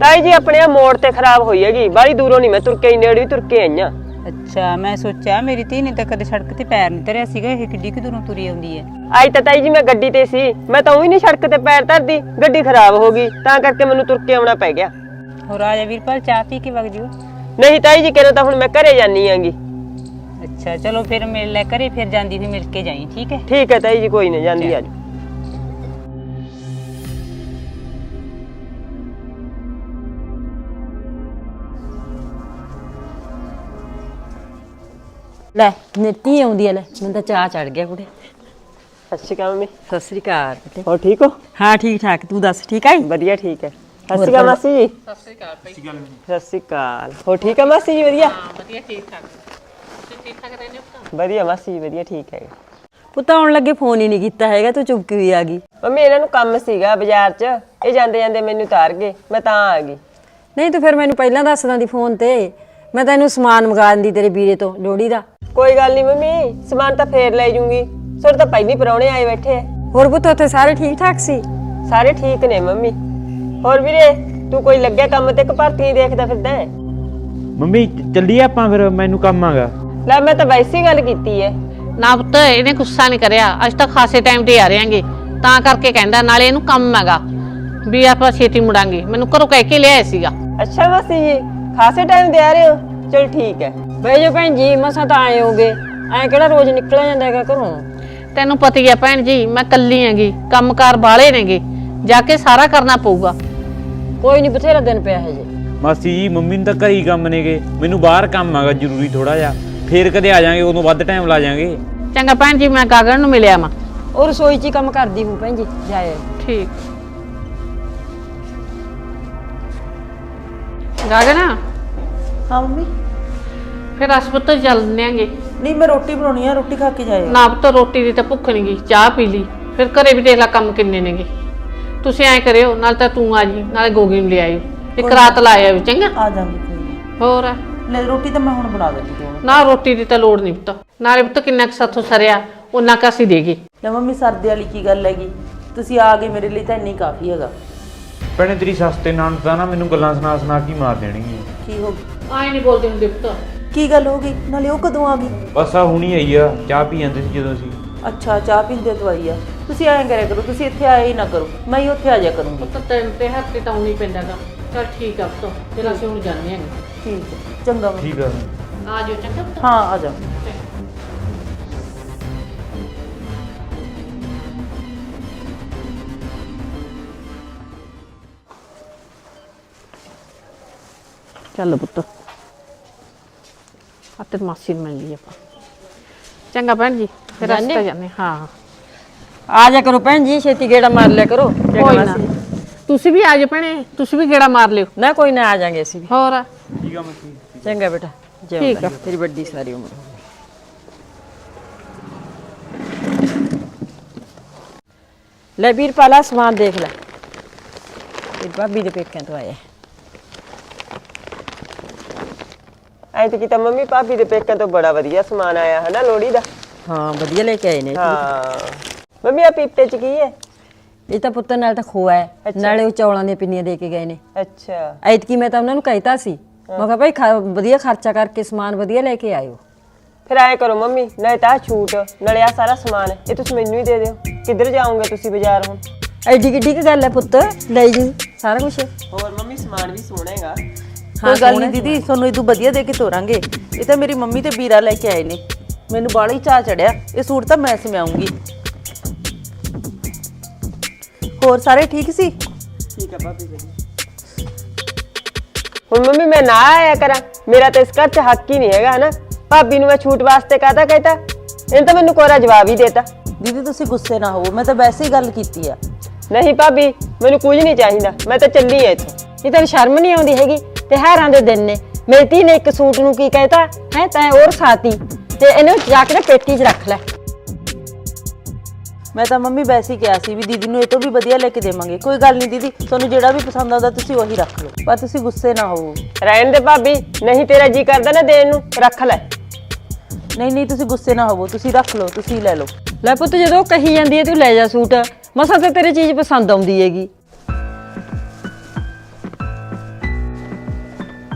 ਤਾਈ ਜੀ ਆਪਣੇ ਆ ਮੋੜ ਤੇ ਖਰਾਬ ਹੋਈ ਹੈਗੀ ਬਾਹਲੀ ਦੂਰੋਂ ਨਹੀਂ ਮੈਂ ਤੁਰ ਕੇ ਹੀ ਨੇੜੇ ਵੀ ਤੁਰ ਕੇ ਆਈਆਂ ਅੱਛਾ ਮੈਂ ਸੋਚਿਆ ਮੇਰੀ ਧੀ ਨੇ ਤਾਂ ਕਦੇ ਸੜਕ ਤੇ ਪੈਰ ਨਹੀਂ ਧਰਿਆ ਸੀਗਾ ਇਹ ਕਿੱਡੀ ਕੁ ਦੂਰੋਂ ਤੁਰੀ ਆਉਂਦੀ ਹੈ। ਅੱਜ ਤਾਂ ਤਾਈ ਜੀ ਮੈਂ ਗੱਡੀ ਤੇ ਸੀ ਮੈਂ ਤਾਂ ਉਹੀ ਨਹੀਂ ਸੜਕ ਤੇ ਪੈਰ ਧਰਦੀ ਗੱਡੀ ਖਰਾਬ ਹੋ ਗਈ ਤਾਂ ਕਰਕੇ ਮੈਨੂੰ ਤੁਰ ਕੇ ਆਉਣਾ ਪੈ ਗਿਆ। ਹੋਰ ਆ ਜਾ ਵੀਰਪਾਲ ਚਾਹ ਪੀ ਕੇ ਵਗ ਜਿਓ। ਨਹੀਂ ਤਾਈ ਜੀ ਕਹਿੰਦਾ ਤਾਂ ਹੁਣ ਮੈਂ ਘਰੇ ਜਾਨੀ ਆਂਗੀ ਅੱਛਾ ਚਲੋ ਫਿਰ ਮਿਲ ਲੈ ਘਰੇ ਫਿਰ ਜਾਂਦੀ ਵੀ ਮਿਲ ਕੇ ਜਾਈ ਠੀਕ ਹੈ? ਠੀਕ ਹੈ ਤਾਈ ਜੀ ਕੋਈ ਨਹੀਂ ਜਾਂਦੀ ਅੱਜ ਲੈ ਨਿੱਤੀ ਆਉਂਦੀ ਐ ਲੈ ਮੈਨੂੰ ਤਾਂ ਚਾਹ ਚੜ ਗਿਆ ਕੁੜੇ। ਸਤਿ ਸ਼੍ਰੀ ਅਕਾਲ ਮੰਮੀ। ਸਤਿ ਸ੍ਰੀ ਅਕਾਲ ਬੇਟੇ। ਹੋਰ ਠੀਕ ਹੋ? ਹਾਂ ਠੀਕ ਠਾਕ ਤੂੰ ਦੱਸ ਠੀਕ ਆਈ ਵਧੀਆ ਠੀਕ ਹੈ। ਸਤਿ ਸ਼੍ਰੀ ਅਕਾਲ ਮਾਸੀ ਜੀ। ਸਤਿ ਸ਼੍ਰੀ ਅਕਾਲ ਸਤਿ ਸ਼੍ਰੀ ਅਕਾਲ। ਹੋਰ ਠੀਕ ਹੈ ਮਾਸੀ ਜੀ ਵਧੀਆ? ਵਧੀਆ ਠੀਕ ਠਾਕ। ਰਹਿੰਦੇ ਹੋ ਵਧੀਆ ਮਾਸੀ ਵਧੀਆ ਠੀਕ ਹੈ। ਪੁੱਤ ਆਉਣ ਲੱਗੇ ਫੋਨ ਹੀ ਨਹੀਂ ਕੀਤਾ ਹੈਗਾ ਤੂੰ ਚੁੱਪ ਕਿਉਂ ਆ ਗਈ? ਮੰਮੀ ਇਹਨਾਂ ਨੂੰ ਕੰਮ ਸੀਗਾ ਬਾਜ਼ਾਰ 'ਚ। ਇਹ ਜਾਂਦੇ ਜਾਂਦੇ ਮੈਨੂੰ ਤਾਰ ਗਏ ਮੈਂ ਤਾਂ ਆ ਗਈ। ਨਹੀਂ ਤੂੰ ਫਿਰ ਮੈਨੂੰ ਪਹਿਲਾਂ ਦੱਸ ਦਿੰਦੀ ਫੋਨ ਤੇ। ਮੈਂ ਤੈਨੂੰ ਸਮਾਨ ਮੰਗਾ ਦਿੰਦੀ ਤੇਰੇ ਵੀਰੇ ਤੋਂ ਲੋੜੀ ਦਾ। ਕੋਈ ਗੱਲ ਨਹੀਂ ਮੰਮੀ ਸਮਾਨ ਤਾਂ ਫੇਰ ਲੈ ਜੂੰਗੀ। ਤੁਹਾਡੇ ਤਾਂ ਪਹਿਲੀ ਪਰੌਣੇ ਆਏ ਬੈਠੇ ਆ। ਹੋਰ ਪੁੱਤ ਉੱਥੇ ਸਾਰੇ ਠੀਕ ਠਾਕ ਸੀ? ਸਾਰੇ ਠੀਕ ਨੇ ਮੰਮੀ। ਹੋਰ ਵੀਰੇ ਤੂੰ ਕੋਈ ਲੱਗਿਆ ਕੰਮ ਤੇ ਕਿ ਭਰਤੀ ਦੇਖਦਾ ਫਿਰਦਾ? ਹੈ? ਮੰਮੀ ਚੱਲੀਏ ਆਪਾਂ ਫਿਰ ਮੈਨੂੰ ਕੰਮ ਆਗਾ। ਲੈ ਮੈਂ ਤਾਂ ਵੈਸੀ ਗੱਲ ਕੀਤੀ ਹੈ ਨਾ ਪੁੱਤ ਇਹਨੇ ਗੁੱਸਾ ਨਹੀਂ ਕਰਿਆ। ਅੱਜ ਤਾਂ ਖਾਸੇ ਟਾਈਮ ਤੇ ਆ ਰਹੇਗੇ। ਤਾਂ ਕਰਕੇ ਕਹਿੰਦਾ ਨਾਲੇ ਇਹਨੂੰ ਕੰਮ ਹੈਗਾ। ਵੀ ਆਪਾਂ ਛੇਤੀ ਮੁੜਾਂਗੇ। ਮੈਨੂੰ ਘਰੋਂ ਕਹਿ ਕੇ ਲਿਆਇਆ ਸੀਗਾ। ਅੱਛਾ ਮਾਸੀ ਜੀ ਖਾਸੇ ਟਾਈਮ ਦੇ ਆ ਰਹੇ ਹੋ? ਚਲ ਠੀਕ ਹੈ ਬਈ ਜੋ ਭੈਣ ਜੀ ਮਸਾਂ ਤਾਂ ਆਏ ਹੋਗੇ। ਐ ਕਿਹੜਾ ਰੋਜ਼ ਨਿਕਲਿਆ ਜਾਂਦਾ ਹੈਗਾ ਘਰੋਂ? ਤੈਨੂੰ ਪਤਾ ਹੀ ਆ ਭੈਣ ਜੀ ਮੈਂ ਕੱਲੀ ਹੈਗੀ। ਕੰਮਕਾਰ ਬਾਲੇ ਨੇਗੇ। ਜਾ ਕੇ ਸਾਰਾ ਕਰਨਾ ਪਊਗਾ। ਕੋਈ ਨਹੀਂ ਬਥੇਰਾ ਦਿਨ ਪਿਆ ਹੈ ਜੀ ਮਾਸੀ ਜੀ ਮੰਮੀ ਨੂੰ ਤਾਂ ਘਰੀ ਕੰਮ ਨੇਗੇ। ਮੈਨੂੰ ਬਾਹਰ ਕੰਮ ਆਗਾ ਜ਼ਰੂਰੀ ਥੋੜਾ ਜਿਹਾ। ਫੇਰ ਕਦੇ ਆ ਜਾਾਂਗੇ ਉਦੋਂ ਵੱਧ ਟਾਈਮ ਲਾ ਜਾਾਂਗੇ। ਚੰਗਾ ਭੈਣ ਜੀ ਮੈਂ ਗਾਗਰ ਨੂੰ ਮਿਲਿਆ ਮਾ ਉਹ ਰਸੋਈ 'ਚ ਹੀ ਕੰਮ ਕਰਦੀ ਹੂੰ ਭੈਣ ਜੀ ਜਾਏ ਠੀਕ। ਗਾਗਰ ਹਾਂ ਮੰਮੀ। ਫਿਰ ਹਸਪਤਾਲ ਆਂਗੇ। ਨਹੀਂ ਮੈਂ ਰੋਟੀ ਬਣਾਉਣੀ ਆ ਰੋਟੀ ਖਾ ਕੇ ਜਾਏ ਨਾ ਪੁੱਤ ਰੋਟੀ ਦੀ ਤਾਂ ਭੁੱਖ ਨਹੀਂ ਗਈ ਚਾਹ ਪੀ ਲਈ। ਫਿਰ ਘਰੇ ਵੀ ਦੇਖ ਲੈ ਕੰਮ ਕਿੰਨੇ ਨੇਗੇ। ਤੁਸੀਂ ਐਂ ਕਰਿਓ ਨਾਲ ਤਾਂ ਤੂੰ ਆ ਜੀ ਨਾਲੇ ਗੋਗੀ ਨੂੰ ਲੈ ਆਇਓ। ਇੱਕ ਰਾਤ ਲਾ ਆਇਓ ਚੰਗਾ? ਆ ਜਾਵਾਂਗੀ ਕੋਈ ਨਹੀਂ ਹੋਰ? ਲੈ ਰੋਟੀ ਤਾਂ ਮੈਂ ਹੁਣ ਬਣਾ ਦਿੰਦੀ ਤੂੰ ਨਾ ਰੋਟੀ ਦੀ ਤਾਂ ਲੋੜ ਨਹੀਂ ਪੁੱਤ। ਨਾਲੇ ਪੁੱਤ ਕਿੰਨਾ ਕੁ ਸਾਥੋਂ ਸਰਿਆ ਉਹਨਾਂ ਕੁ ਅਸੀਂ ਦੇਗੇ ਲੈ ਮੰਮੀ ਸਰਦੇ ਵਾਲੀ ਕੀ ਗੱਲ ਹੈਗੀ? ਤੁਸੀਂ ਆ ਗਏ ਮੇਰੇ ਲਈ ਤਾਂ ਇੰਨੀ ਕਾਫੀ ਹੈਗਾ। ਭੈਣੇ ਤੇਰੀ ਸਸਤੇ ਨਾਲ ਤਾਂ ਨਾ ਮੈਨੂੰ ਗੱਲਾਂ ਸੁਣਾ ਸੁਣਾ ਕੇ ਹੀ ਮਾਰ ਦੇਣਗੀਆਂ। ਕੀ ਹੋ ਆਏ ਨਹੀਂ ਬੋਲਦੇ ਹੁੰਦੇ ਪੁੱਤ। ਕੀ ਗੱਲ ਹੋ ਗਈ? ਨਾਲੇ ਉਹ ਕਦੋਂ ਆ ਗਈ? ਬਸ ਆ ਹੁਣੀ ਆਈ ਆ ਚਾਹ ਪੀ ਜਾਂਦੇ ਸੀ ਜਦੋਂ ਅਸੀਂ। ਅੱਛਾ ਚਾਹ ਪੀਂਦੇ ਤੋਂ ਆਈ ਆ। ਤੁਸੀਂ ਐਂ ਕਰਿਆ ਕਰੋ ਤੁਸੀਂ ਇੱਥੇ ਆਏ ਹੀ ਨਾ ਕਰੋ। ਮੈਂ ਹੀ ਉੱਥੇ ਆ ਜਾ ਕਰੂੰਗੀ। ਪੁੱਤ ਤੈਨੂੰ ਤੇ ਹੱਥ ਤਾਂ ਆਉਣੀ ਪੈਂਦਾਗਾ ਚਲ ਠੀਕ ਆ ਪੁੱਤ ਫਿਰ ਅਸੀਂ ਹੁਣ ਜਾਂਦੇ ਆਂਗੇ ਠੀਕ ਹੈ ਚੰਗਾ। ਠੀਕ ਆ। ਆ ਜਾਓ ਚੰਗਾ ਪੁੱਤ। ਹਾਂ ਆ ਜਾ। ਚੱਲ ਪੁੱਤ। ਆ ਤੇ ਮਾਸੀ ਨੂੰ ਮਿਲ ਲਈ ਆਪਾਂ। ਚੰਗਾ ਭੈਣ ਜੀ ਫਿਰ ਅਸੀਂ ਤਾਂ ਜਾਂਦੇ ਹਾਂ। ਆ ਜਾ ਕਰੋ ਭੈਣ ਜੀ ਛੇਤੀ ਗੇੜਾ ਮਾਰ ਲਿਆ ਕਰੋ। ਕੋਈ ਨਾ। ਤੁਸੀਂ ਵੀ ਆ ਜਾਓ ਭੈਣੇ ਤੁਸੀਂ ਵੀ ਗੇੜਾ ਮਾਰ ਲਿਓ। ਨਾ ਕੋਈ ਨਾ ਆ ਜਾਾਂਗੇ ਅਸੀਂ ਵੀ। ਹੋਰ? ਚੰਗਾ ਬੇਟਾ ਠੀਕ ਜਿਉਂਦਾ ਆ। ਰਹੀ, ਤੇਰੀ ਵੱਡੀ ਸਾਰੀ ਉਮਰ। ਹੋਵੇ ਲੈ ਵੀਰਪਾਲਾ ਸਮਾਨ ਦੇਖ ਲੈ। ਇਹ ਭਾਬੀ ਦੇ ਪੇਕਿਆਂ ਤੋਂ ਆਇਆ। ਐਂ ਤੇ ਕੀਤਾ ਮੰਮੀ ਭਾਬੀ ਦੇ ਪੇਕਿਆਂ ਤੋਂ ਬੜਾ ਵਧੀਆ ਸਮਾਨ ਆਇਆ ਹਨਾ ਲੋੜੀ ਦਾ? ਹਾਂ ਵਧੀਆ ਲੈ ਕੇ ਆਏ ਨੇ। ਹਾਂ। ਮੰਮੀ ਆ ਪੀਪੇ ਚ ਕੀ ਹੈ ਇਹ ਤਾਂ ਪੁੱਤਰ ਨਾਲ ਤਾਂ ਖੋਆ ਹੈ ਨਾਲੇ ਉਹ ਚੌਲਾਂ ਦੀਆਂ ਪਿੰਨੀਆਂ ਦੇ ਕੇ ਗਏ ਨੇ। ਅੱਛਾ। ਐਤਕੀ ਮੈਂ ਤਾਂ ਉਹਨਾਂ ਨੂੰ ਕਹਿਤਾ ਸੀ ਮੈਂ ਕਿਹਾ ਭਾਈ ਖਾ- ਵਧੀਆ ਖਰਚਾ ਕਰਕੇ ਸਮਾਨ ਵਧੀਆ ਲੈ ਕੇ ਆਇਓ। ਫਿਰ ਐਂ ਕਰੋ ਮੰਮੀ ਨਾਲੇ ਤਾਂ ਆਹ ਛੂਟ ਨਾਲੇ ਆ ਸਾਰਾ ਸਮਾਨ ਇਹ ਤੁਸੀਂ ਮੈਨੂੰ ਹੀ ਦੇ ਦਿਓ। ਕਿੱਧਰ ਜਾਓਗੇ ਤੁਸੀਂ ਬਾਜ਼ਾਰ ਹੁਣ? ਐਡੀ ਕਿੱਡੀ ਕੁ ਗੱਲ ਹੈ ਪੁੱਤ? ਲੈ ਜੀ। ਸਾਰਾ ਕੁਝ ਹੋਰ ਮੰਮੀ ਸਮਾਨ ਵੀ ਸੋਹਣਾ ਹੈਗਾ। ਕੋਈ ਗੱਲ ਨਹੀਂ ਦੀਦੀ ਤੁਹਾਨੂੰ ਇਦੋਂ ਵਧੀਆ ਦੇ ਕੇ ਤੋਰਾਂਗੇ। ਇਹ ਤਾਂ ਮੇਰੀ ਮੰਮੀ ਤੇ ਵੀਰਾ ਲੈ ਕੇ ਆਏ ਨੇ। ਮੈਨੂੰ ਬਾਹਲਾ ਹੀ ਚਾਹ ਚੜਿਆ। ਇਹ ਸੂਟ ਤਾਂ ਮੈਂ ਸਮਾਉਂਗੀ ਹੋਰ ਸਾਰੇ ਠੀਕ ਸੀ? ਠੀਕ ਆ ਭਾਬੀ ਜੀ ਹੁਣ ਮੰਮੀ ਮੈਂ ਨਾ ਆਇਆ ਕਰਾਂ। ਮੇਰਾ ਤਾਂ ਇਸ ਘਰ 'ਚ ਹੱਕ ਹੀ ਨਹੀਂ ਹੈਗਾ ਹਨਾ? ਭਾਬੀ ਨੂੰ ਮੈਂ ਛੂਟ ਵਾਸਤੇ ਕਹਤਾ ਕਹਿਤਾ? ਇਹਨੇ ਤਾਂ ਮੈਨੂੰ ਕੋਰਾ ਜਵਾਬ ਹੀ ਦੇਤਾ। ਦੀਦੀ ਤੁਸੀਂ ਗੁੱਸੇ ਨਾ ਹੋਵੋ ਮੈਂ ਤਾਂ ਵੈਸੇ ਹੀ ਗੱਲ ਕੀਤੀ ਆ। ਨਹੀਂ ਭਾਬੀ ਮੈਨੂੰ ਕੁਝ ਨਹੀਂ ਚਾਹੀਦਾ। ਮੈਂ ਤਾਂ ਚੱਲੀ ਐ ਇੱਥੋਂ। ਇਹ ਤੈਨੂੰ ਸ਼ਰਮ ਨਹੀਂ ਆਉਂਦੀ ਹੈਗੀ ਤਿਉਹਾਰਾਂ ਦੇ ਦਿਨ ਨੇ। ਮੇਰੀ ਧੀ ਨੇ ਇੱਕ ਸੂਟ ਨੂੰ ਕੀ ਕਹਿਤਾ? ਹੈ ਤੈਂ ਹੋਰ ਖਾਤੀ। ਤੇ ਇਹਨੂੰ ਜਾ ਕੇ ਨਾ ਪੇਟੀ 'ਚ ਰੱਖ ਲੈ। ਮੈਂ ਤਾਂ ਮੰਮੀ ਵੈਸੇ ਹੀ ਕਿਹਾ ਸੀ ਵੀ ਦੀਦੀ ਨੂੰ ਇਹ ਤੋਂ ਵੀ ਵਧੀਆ ਲੈ ਕੇ ਦੇਵਾਂਗੇ। ਕੋਈ ਗੱਲ ਨਹੀਂ ਦੀਦੀ ਤੁਹਾਨੂੰ ਜਿਹੜਾ ਵੀ ਪਸੰਦ ਆਉਂਦਾ ਤੁਸੀਂ ਉਹੀ ਰੱਖ ਲਓ। ਪਰ ਤੁਸੀਂ ਗੁੱਸੇ ਨਾ ਹੋਵੋ। ਰਹਿਣ ਦੇ ਭਾਬੀ ਨਹੀਂ ਤੇਰਾ ਜੀ ਕਰਦਾ ਨਾ ਦੇਣ ਨੂੰ ਰੱਖ ਲੈ। ਨਹੀਂ ਨਹੀਂ ਤੁਸੀਂ ਗੁੱਸੇ ਨਾ ਹੋਵੋ ਤੁਸੀਂ ਰੱਖ ਲਓ ਤੁਸੀਂ ਲੈ ਲਓ। ਲੈ ਪੁੱਤ ਜਦੋਂ ਕਹੀ ਜਾਂਦੀ ਹੈ ਤੂੰ ਲੈ ਜਾ ਸੂਟ ਮਸਾਂ ਤੇ ਤੇਰੀ ਚੀਜ਼ ਪਸੰਦ ਆਉਂਦੀ ਹੈਗੀ।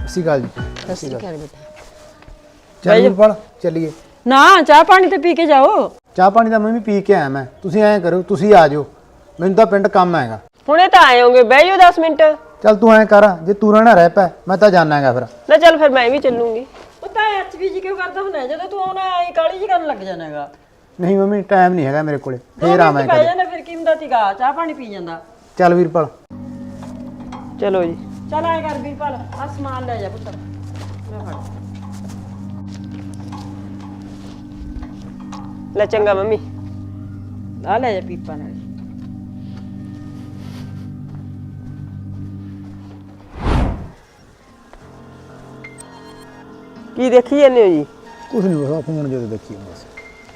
ਅਸੀਂ ਗੱਲ ਬੇਟਾ। ਚੱਲ ਵੀਰਪਾਲ ਚੱਲੀਏ। ਨਾ ਚਾਹ ਪਾਣੀ ਤੇ ਪੀ ਕੇ ਜਾਓ। ਚਾਹ ਪਾਣੀ ਦਾ ਮੈਂ ਵੀ ਪੀ ਕੇ ਆਇਆ ਮੈਂ। ਤੁਸੀਂ ਐਂ ਕਰੋ ਤੁਸੀਂ ਆ ਜਾਓ। ਮੈਨੂੰ ਤਾਂ ਪਿੰਡ ਕੰਮ ਹੈਗਾ ਹੁਣੇ ਤਾਂ ਆਏ ਹੋਗੇ ਬਹਿ ਜਾਓ 10 ਮਿੰਟ। ਚੱਲ ਤੂੰ ਐਂ ਕਰ ਜੇ ਤੂੰ ਰਹਿਣਾ ਰਹਿ ਪੈ ਮੈਂ ਤਾਂ ਜਾਣਾ ਹੈਗਾ ਫਿਰ। ਨਾ ਚੱਲ ਫਿਰ ਮੈਂ ਵੀ ਚੱਲੂੰਗੀ। ਉਹ ਤਾਂ ਐਚਪੀ ਜੀ ਕਿਉਂ ਕਰਦਾ ਹੁੰਦਾ ਜਦੋਂ ਤੂੰ ਆਉਣਾ ਆਈ ਕਾਲੀ ਜੀ ਕਰਨ ਲੱਗ ਜਾਣਾ ਹੈਗਾ ਨਹੀਂ ਮੰਮੀ ਟਾਈਮ ਨਹੀਂ ਹੈਗਾ ਮੇਰੇ ਕੋਲੇ। ਫੇਰ ਆਵਾਂ ਪੈ ਕਦੇ ਜਾਂਦਾ ਫਿਰ ਕੀ ਹੁੰਦਾ ਤੀਗਾ ਚਾਹ ਪਾਣੀ ਪੀ ਜਾਂਦਾ। ਚੱਲ ਵੀਰਪਾਲ। ਚਲੋ ਜੀ। ਚੱਲ ਆਏ ਕਰ ਵੀਰਪਾਲ ਆ ਸਮਾਨ ਲੈ ਜਾ ਪੁੱਤਰ। ਲੈ ਫੜ। ਲੈ ਚੰਗਾ ਮੰਮੀ। ਆ ਲੈ ਜਾ ਪੀਪਾ ਨਾਲ। ਕੀ ਦੇਖੀ ਜਾਂਦੇ ਹੋ ਜੀ? ਕੁਝ ਨਹੀਂ ਹੋਇਆ ਫੋਨ ਜਦੋਂ ਦੇਖੀ ਬਸ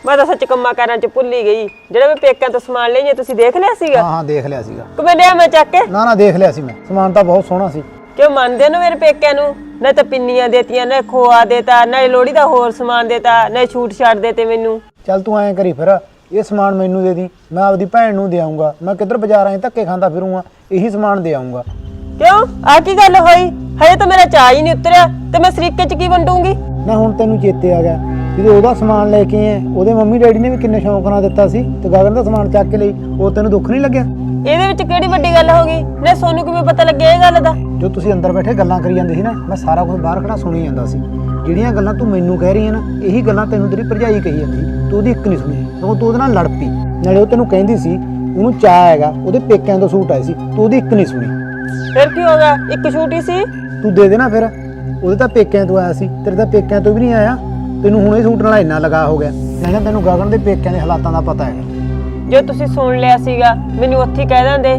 ਮੈਂ ਤਾਂ ਸੱਚ ਕੰਮਾਂ ਕਾਰਾਂ 'ਚ ਭੁੱਲ ਹੀ ਗਈ। ਜਿਹੜਾ ਮੈਂ ਪੇਕਿਆਂ ਤੋਂ ਸਮਾਨ ਲਈਏ ਤੁਸੀਂ ਦੇਖ ਲਿਆ ਸੀਗਾ? ਹਾਂ ਹਾਂ ਦੇਖ ਲਿਆ ਸੀਗਾ। ਕਿ ਮੈਂ ਲਿਆ ਮੈਂ ਚੱਕ ਕੇ? ਨਾ ਨਾ ਦੇਖ ਲਿਆ ਸੀ ਮੈਂ। ਸਮਾਨ ਤਾਂ ਬਹੁਤ ਸੋਹਣਾ ਸੀ। ਕਿਉਂ ਮੰਨਦੇ ਨੂੰ ਮੇਰੇ ਪੇਕਿਆਂ ਨੂੰ? ਨਾ ਤਾਂ ਪਿੰਨੀਆਂ ਦੇਤੀਆਂ ਨਾ ਖੋਆ ਦੇਤਾ ਨਾ ਲੋੜੀ ਦਾ ਹੋਰ ਸਮਾਨ ਦੇਤਾ ਨਾ ਛੂਟ ਛੱਡ ਦੇਤੇ ਮੈਨੂੰ। ਚੱਲ ਤੂੰ ਐਂ ਕਰੀ ਫਿਰ ਇਹ ਸਮਾਨ ਮੈਨੂੰ ਦੇ ਦੀ ਮੈਂ ਆਪਦੀ ਭੈਣ ਨੂੰ ਦੇ ਆਉਂਗਾ ਮੈਂ ਕਿੱਧਰ ਬਾਜ਼ਾਰਾਂ 'ਚ ਧੱਕੇ ਖਾਂਦਾ ਫਿਰੂੰਗਾ ਇਹੀ ਸਮਾਨ ਦੇ ਆਉਂਗਾ ਕਿਉਂ? ਆ ਕੀ ਗੱਲ ਹੋਈ? ਹਜੇ ਤਾਂ ਮੇਰਾ ਚਾਹ ਹੀ ਨਹੀਂ ਉਤਰਿਆ ਤੇ ਮੈਂ ਸਰੀਕੇ 'ਚ ਕੀ ਵੰਡੂੰਗੀ? ਨਾ ਹੁਣ ਤੈਨੂੰ ਚੇਤੇ ਆ ਗਿਆ ਜਦੋਂ ਉਹਦਾ ਸਮਾਨ ਲੈ ਕੇ ਆਏ ਉਹਦੇ ਮੰਮੀ ਡੈਡੀ ਨੇ ਵੀ ਕਿੰਨੇ ਸ਼ੌਂਕ ਨਾਲ ਦਿੱਤਾ ਸੀ ਤੇ ਗਗਨ ਦਾ ਸਮਾਨ ਚੱਕ ਕੇ ਲਈ ਉਹ ਤੈਨੂੰ ਦੁੱਖ ਨਹੀਂ ਲੱਗਿਆ? ਇਹਦੇ ਵਿੱਚ ਕਿਹੜੀ ਵੱਡੀ ਗੱਲ ਹੋ ਗਈ? ਨਾ ਸੋਨੂੰ ਕਿਵੇਂ ਪਤਾ ਲੱਗਿਆ ਇਹ ਗੱਲ ਦਾ? ਜੋ ਤੁਸੀਂ ਅੰਦਰ ਬੈਠੇ ਗੱਲਾਂ ਕਰੀ ਜਾਂਦੇ ਸੀ ਨਾ ਮੈਂ ਸਾਰਾ ਕੁਝ ਬਾਹਰ ਖੜਾ ਸੁਣੀ ਜਾਂਦਾ ਸੀ। ਜਿਹੜੀਆਂ ਗੱਲਾਂ ਤੂੰ ਮੈਨੂੰ ਕਹਿ ਰਹੀ ਹੈ ਨਾ ਇਹੀ ਗੱਲਾਂ ਤੈਨੂੰ ਤੇਰੀ ਭਰਜਾਈ ਕਹੀ ਜਾਂਦੀ ਸੀ। ਤੂੰ ਉਹਦੀ ਇੱਕ ਨਹੀਂ ਸੁਣੀ। ਸਗੋਂ ਤੂੰ ਉਹਦੇ ਨਾਲ ਲੜ ਪਈ। ਨਾਲੇ ਉਹ ਤੈਨੂੰ ਕਹਿੰਦੀ ਸੀ ਉਹਨੂੰ ਚਾਹ ਹੈਗਾ ਉਹਦੇ ਪੇਕਿਆਂ ਤੋਂ ਸੂਟ ਆਏ ਸੀ। ਤੂੰ ਉਹਦੀ ਇੱਕ ਨਹੀਂ ਸੁਣੀ। ਫਿਰ ਕੀ ਹੋ ਗਿਆ? ਇੱਕ ਛੂਟੀ ਸੀ? ਤੂੰ ਦੇ ਦੇ ਨਾ ਫਿਰ। ਉਹਦੇ ਤਾਂ ਪੇਕਿਆਂ ਤੋਂ ਆਇਆ ਸੀ ਤੇਰੇ ਤਾਂ ਪੇਕਿਆਂ ਤੋਂ ਵੀ ਨਹੀਂ ਆਇਆ। ਤੈਨੂੰ ਹੁਣੇ ਸੂਟ ਨਾਲ ਇੰਨਾ ਲਗਾ ਹੋ ਗਿਆ। ਨਾਲੇ ਤੈਨੂੰ ਗਗਨ ਦੇ ਪੇਕਿਆਂ ਦੇ ਹਾਲਾਤਾਂ ਦਾ ਪਤਾ ਹੈਗਾ। ਜੋ ਤੁਸੀਂ ਸੁਣ ਲਿਆ ਸੀਗਾ ਮੈਨੂੰ ਉੱਥੇ ਹੀ ਕਹਿ ਦਿੰਦੇ।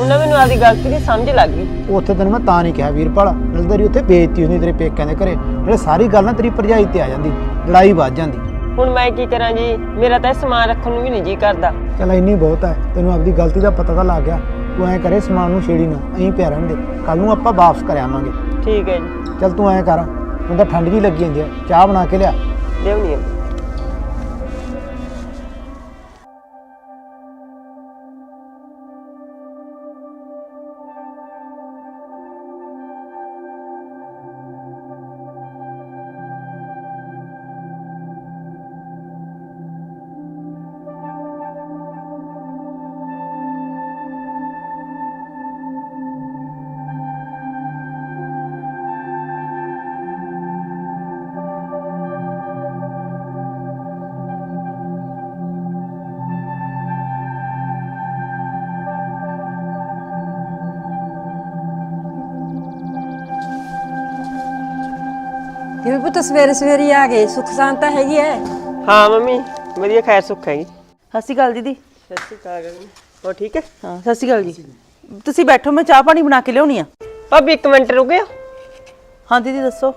ਉਹਨਾਂ ਮੈਨੂੰ ਆਪਦੀ ਗਲਤੀ ਦੀ ਸਮਝ ਲੱਗ ਗਈ। ਉੱਥੇ ਤੈਨੂੰ ਮੈਂ ਤਾਂ ਨਹੀਂ ਕਿਹਾ ਵੀਰਪਾਲ। ਨਾਲੇ ਤੇਰੀ ਉੱਥੇ ਬੇਇੱਜ਼ਤੀ ਹੁੰਦੀ ਤੇਰੇ ਪੇਕਿਆਂ ਦੇ ਘਰੇ। ਨਾਲੇ ਸਾਰੀ ਗੱਲ ਨਾ ਤੇਰੀ ਭਰਜਾਈ ਤੇ ਆ ਜਾਂਦੀ ਲੜਾਈ ਵੱਜ ਜਾਂਦੀ। ਹੁਣ ਮੈਂ ਕੀ ਕਰਾਂ ਜੀ? ਮੇਰਾ ਤਾਂ ਇਹ ਸਮਾਨ ਰੱਖਣ ਨੂੰ ਵੀ ਨਹੀਂ ਜੀ ਕਰਦਾ। ਚਲ ਇੰਨੀ ਬਹੁਤ ਹੈ ਤੈਨੂੰ ਆਪਦੀ ਗਲਤੀ ਦਾ ਪਤਾ ਤਾਂ ਲੱਗ ਗਿਆ। ਤੂੰ ਐਂ ਕਰੇ ਸਮਾਨ ਨੂੰ ਛੇੜੀ ਨਾ ਐਂ ਪਿਆ ਰਹਿਣ ਦੇ। ਕੱਲ ਨੂੰ ਆਪਾਂ ਵਾਪਸ ਕਰ ਆਵਾਂਗੇ। ਠੀਕ ਹੈ ਜੀ। ਚਲ ਤੂੰ ਐਂ ਕਰ ਹੁਣ ਤਾਂ ਠੰਡ ਜੀ ਲੱਗੀ ਜਾਂਦੀ ਹੈ ਚਾਹ ਬਣਾ ਕੇ ਲਿਆ। ਲਿਆਉਣੀ ਪੁੱਤ ਸਵੇਰੇ ਸਵੇਰੇ ਆ ਗਏ ਸੁੱਖ ਸ਼ਾਂਤ ਤਾਂ ਹੈਗੀ ਐ। ਹਾਂ ਮੰਮੀ ਵਧੀਆ ਖੈਰ ਸੁੱਖ ਹੈਗੀ ਸਤਿ ਸ਼੍ਰੀ ਅਕਾਲ ਦੀਦੀ। ਸਤਿ ਸ਼੍ਰੀ ਅਕਾਲ ਹੋ ਠੀਕ ਹੈ ਹਾਂ ਸਤਿ ਸ਼੍ਰੀ ਅਕਾਲ ਜੀ। ਤੁਸੀਂ ਬੈਠੋ ਮੈਂ ਚਾਹ ਪਾਣੀ ਬਣਾ ਕੇ ਲਿਆਉਣੀ ਆ। ਭਾਬੀ ਇੱਕ ਮਿੰਟ ਰੁਕਿਓ। ਹਾਂ ਦੀਦੀ ਦੱਸੋ।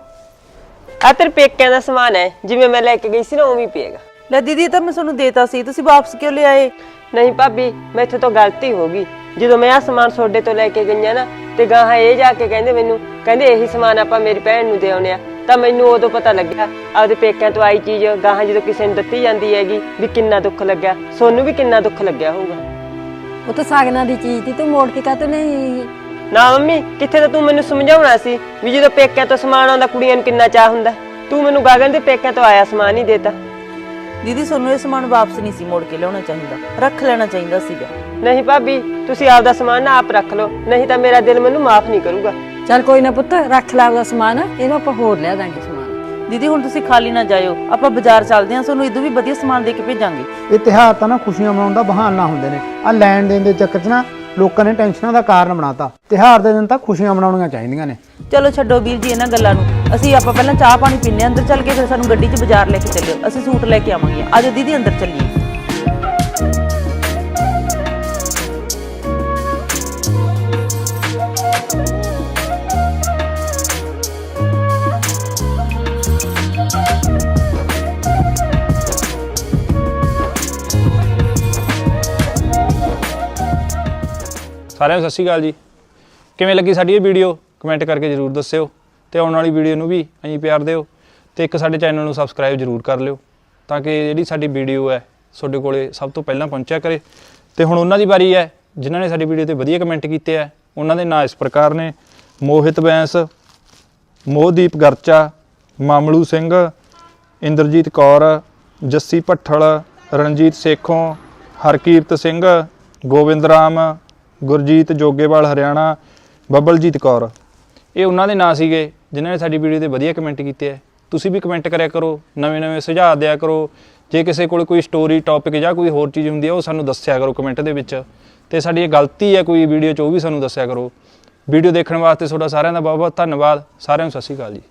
ਆ ਤੇਰੇ ਪੇਕਿਆਂ ਦਾ ਸਮਾਨ ਹੈ ਜਿਵੇਂ ਮੈਂ ਲੈ ਕੇ ਗਈ ਸੀ ਨਾ ਉਵੇਂ ਹੀ ਪਏਗਾ। ਲੈ ਦੀਦੀ ਇਹ ਤਾਂ ਮੈਂ ਤੁਹਾਨੂੰ ਦੇਤਾ ਸੀ ਤੁਸੀਂ ਵਾਪਸ ਕਿਉਂ ਲਿਆਏ? ਨਹੀਂ ਭਾਬੀ ਮੈਥੋਂ ਤੋਂ ਗਲਤੀ ਹੋ ਗਈ। ਜਦੋਂ ਮੈਂ ਆ ਸਮਾਨ ਤੁਹਾਡੇ ਤੋਂ ਲੈ ਕੇ ਗਈਆਂ ਨਾ ਤੇ ਗਾਹਾਂ ਇਹ ਜਾ ਕੇ ਕਹਿੰਦੇ ਮੈਨੂੰ ਕਹਿੰਦੇ ਇਹੀ ਸਮਾਨ ਆਪਾਂ ਮੇਰੀ ਭੈਣ ਨੂੰ ਦੇ ਆ। ਤਾਂ ਮੈਨੂੰ ਉਦੋਂ ਪਤਾ ਲੱਗਿਆ ਆਪਦੇ ਪੇਕਿਆਂ ਤੋਂ ਆਈ ਚੀਜ਼ ਗਾਹਾਂ ਜਦੋਂ ਕਿਸੇ ਨੂੰ ਦਿੱਤੀ ਜਾਂਦੀ ਹੈਗੀ ਵੀ ਕਿੰਨਾ ਦੁੱਖ ਲੱਗਿਆ ਸੋਨੂੰ ਵੀ ਕਿੰਨਾ ਦੁੱਖ ਲੱਗਿਆ ਹੋਊਗਾ। ਉਹ ਤਾਂ ਸਾਗਨਾਂ ਦੀ ਚੀਜ਼ ਤੀ ਤੂੰ ਮੋੜ ਕੇ ਕਾਹਤੋਂ ਨਹੀਂ ਨਾ ਮੰਮੀ ਕਿੱਥੇ ਤਾਂ ਤੂੰ ਮੈਨੂੰ ਸਮਝਾਉਣਾ ਸੀ ਵੀ ਜਦੋਂ ਪੇਕਿਆਂ ਤੋਂ ਸਮਾਨ ਆਉਂਦਾ ਕੁੜੀਆਂ ਨੂੰ ਕਿੰਨਾ ਚਾਹ ਹੁੰਦਾ। ਤੂੰ ਮੈਨੂੰ ਗਾਗਨ ਦੇ ਪੇਕਿਆਂ ਤੋਂ ਆਇਆ ਸਮਾਨ ਹੀ ਦੇਤਾ। ਦੀਦੀ ਤੁਹਾਨੂੰ ਇਹ ਸਮਾਨ ਵਾਪਸ ਨਹੀਂ ਸੀ ਮੋੜ ਕੇ ਲਿਆਉਣਾ ਚਾਹੀਦਾ ਰੱਖ ਲੈਣਾ ਚਾਹੀਦਾ ਸੀਗਾ। ਨਹੀਂ ਭਾਬੀ ਤੁਸੀਂ ਆਪਦਾ ਸਮਾਨ ਨਾ ਆਪ ਰੱਖ ਲਓ ਨਹੀਂ ਤਾਂ ਮੇਰਾ ਦਿਲ ਮੈਨੂੰ ਮਾਫ ਨਹੀਂ ਕਰੂਗਾ। ਚੱਲ ਕੋਈ ਨਾ ਪੁੱਤ ਰੱਖ ਲੈ ਉਹਦਾ ਸਮਾਨ ਇਹਨੂੰ ਆਪਾਂ ਹੋਰ ਲਿਆ ਦਾਂਗੇ ਸਮਾਨ। ਦੀਦੀ ਹੁਣ ਤੁਸੀਂ ਖਾਲੀ ਨਾ ਜਾਇਓ। ਆਪਾਂ ਬਾਜ਼ਾਰ ਚੱਲਦੇ ਹਾਂ ਤੁਹਾਨੂੰ ਇਦੋਂ ਵੀ ਵਧੀਆ ਸਮਾਨ ਦੇ ਕੇ ਭੇਜਾਂਗੇ। ਇਹ ਤਿਉਹਾਰ ਤਾਂ ਨਾ ਖੁਸ਼ੀਆਂ ਮਨਾਉਣ ਦਾ ਬਹਾਨਾ ਹੁੰਦੇ ਨੇ। ਆ ਲੈਣ ਦੇਣ ਦੇ ਚੱਕਰ 'ਚ ਨਾ ਲੋਕਾਂ ਨੇ ਟੈਨਸ਼ਨਾਂ ਦਾ ਕਾਰਨ ਬਣਾਤਾ। ਤਿਉਹਾਰ ਦੇ ਦਿਨ ਤਾਂ ਖੁਸ਼ੀਆਂ ਮਨਾਉਣੀਆਂ ਚਾਹੀਦੀਆਂ ਨੇ। ਚਲੋ ਛੱਡੋ ਵੀਰ ਜੀ ਇਹਨਾਂ ਗੱਲਾਂ ਨੂੰ। ਅਸੀਂ ਆਪਾਂ ਪਹਿਲਾਂ ਚਾਹ ਪਾਣੀ ਪੀਨੇ ਆਂ, ਅੰਦਰ ਚੱਲ ਕੇ ਫਿਰ ਸਾਨੂੰ ਗੱਡੀ 'ਚ ਬਾਜ਼ਾਰ ਲੈ ਕੇ ਚੱਲਿਓ। ਅਸੀਂ ਸੂਟ ਲੈ ਕੇ ਆਵਾਂਗੇ। ਆਜੋ ਦੀਦੀ ਅੰਦਰ ਚੱਲੀਏ। ਸਾਰਿਆਂ ਨੂੰ ਸਤਿ ਸ਼੍ਰੀ ਅਕਾਲ ਜੀ। ਕਿਵੇਂ ਲੱਗੀ ਸਾਡੀ ਇਹ ਵੀਡੀਓ? ਕਮੈਂਟ ਕਰਕੇ ਜਰੂਰ ਦੱਸਿਓ ਤੇ ਆਉਣ ਵਾਲੀ ਵੀਡੀਓ ਨੂੰ ਵੀ ਐਂ ਪਿਆਰ ਦਿਓ ਤੇ ਇੱਕ ਸਾਡੇ ਚੈਨਲ ਨੂੰ ਸਬਸਕ੍ਰਾਈਬ ਜਰੂਰ ਕਰ ਲਿਓ ਤਾਂ ਕਿ ਜਿਹੜੀ ਸਾਡੀ ਵੀਡੀਓ ਹੈ ਤੁਹਾਡੇ ਕੋਲੇ ਸਭ ਤੋਂ ਪਹਿਲਾਂ ਪਹੁੰਚਿਆ ਕਰੇ। ਤੇ ਹੁਣ ਉਹਨਾਂ ਦੀ ਵਾਰੀ ਹੈ, ਜਿਨ੍ਹਾਂ ਨੇ ਸਾਡੀ ਵੀਡੀਓ ਤੇ ਵਧੀਆ ਕਮੈਂਟ ਕੀਤੇ ਆ ਉਹਨਾਂ ਦੇ ਨਾਂ ਇਸ ਪ੍ਰਕਾਰ ਨੇ, ਮੋਹਿਤ ਬੈਂਸ, ਮੋਹਦੀਪ ਗਰਚਾ, ਮਾਮਲੂ ਸਿੰਘ, ਇੰਦਰਜੀਤ ਕੌਰ, ਜੱਸੀ ਭੱਠਲ, ਰਣਜੀਤ ਸੇਖੋਂ, ਹਰਕੀਰਤ ਸਿੰਘ ਗੋਬਿੰਦ ਰਾਮ ਗੁਰਜੀਤ ਜੋਗੇਵਾਲ ਹਰਿਆਣਾ, ਬੱਬਲਜੀਤ ਕੌਰ। ਇਹ ਉਹਨਾਂ ਦੇ ਨਾਂ ਸੀਗੇ, ਜਿਨ੍ਹਾਂ ਨੇ ਸਾਡੀ ਵੀਡੀਓ ਤੇ ਵਧੀਆ ਕਮੈਂਟ ਕੀਤੇ ਹੈ ਤੁਸੀਂ ਵੀ ਕਮੈਂਟ ਕਰਿਆ ਕਰੋ, ਨਵੇਂ ਨਵੇਂ ਸੁਝਾਅ ਦਿਆ ਕਰੋ। ਜੇ ਕਿਸੇ ਕੋਲ ਕੋਈ ਸਟੋਰੀ ਟੌਪਿਕ ਜਾਂ ਕੋਈ ਹੋਰ ਚੀਜ਼ ਹੁੰਦੀ ਹੈ ਉਹ ਸਾਨੂੰ ਦੱਸਿਆ ਕਰੋ ਕਮੈਂਟ ਦੇ ਵਿੱਚ। ਤੇ ਸਾਡੀ ਇਹ ਗਲਤੀ ਹੈ ਕੋਈ ਵੀਡੀਓ 'ਚ, ਉਹ ਵੀ ਸਾਨੂੰ ਦੱਸਿਆ ਕਰੋ। ਵੀਡੀਓ ਦੇਖਣ ਵਾਸਤੇ ਤੁਹਾਡਾ ਸਾਰਿਆਂ ਦਾ ਬਹੁਤ ਬਹੁਤ ਧੰਨਵਾਦ। ਸਾਰਿਆਂ ਨੂੰ ਸਤਿ ਸ਼੍ਰੀ ਅਕਾਲ ਜੀ।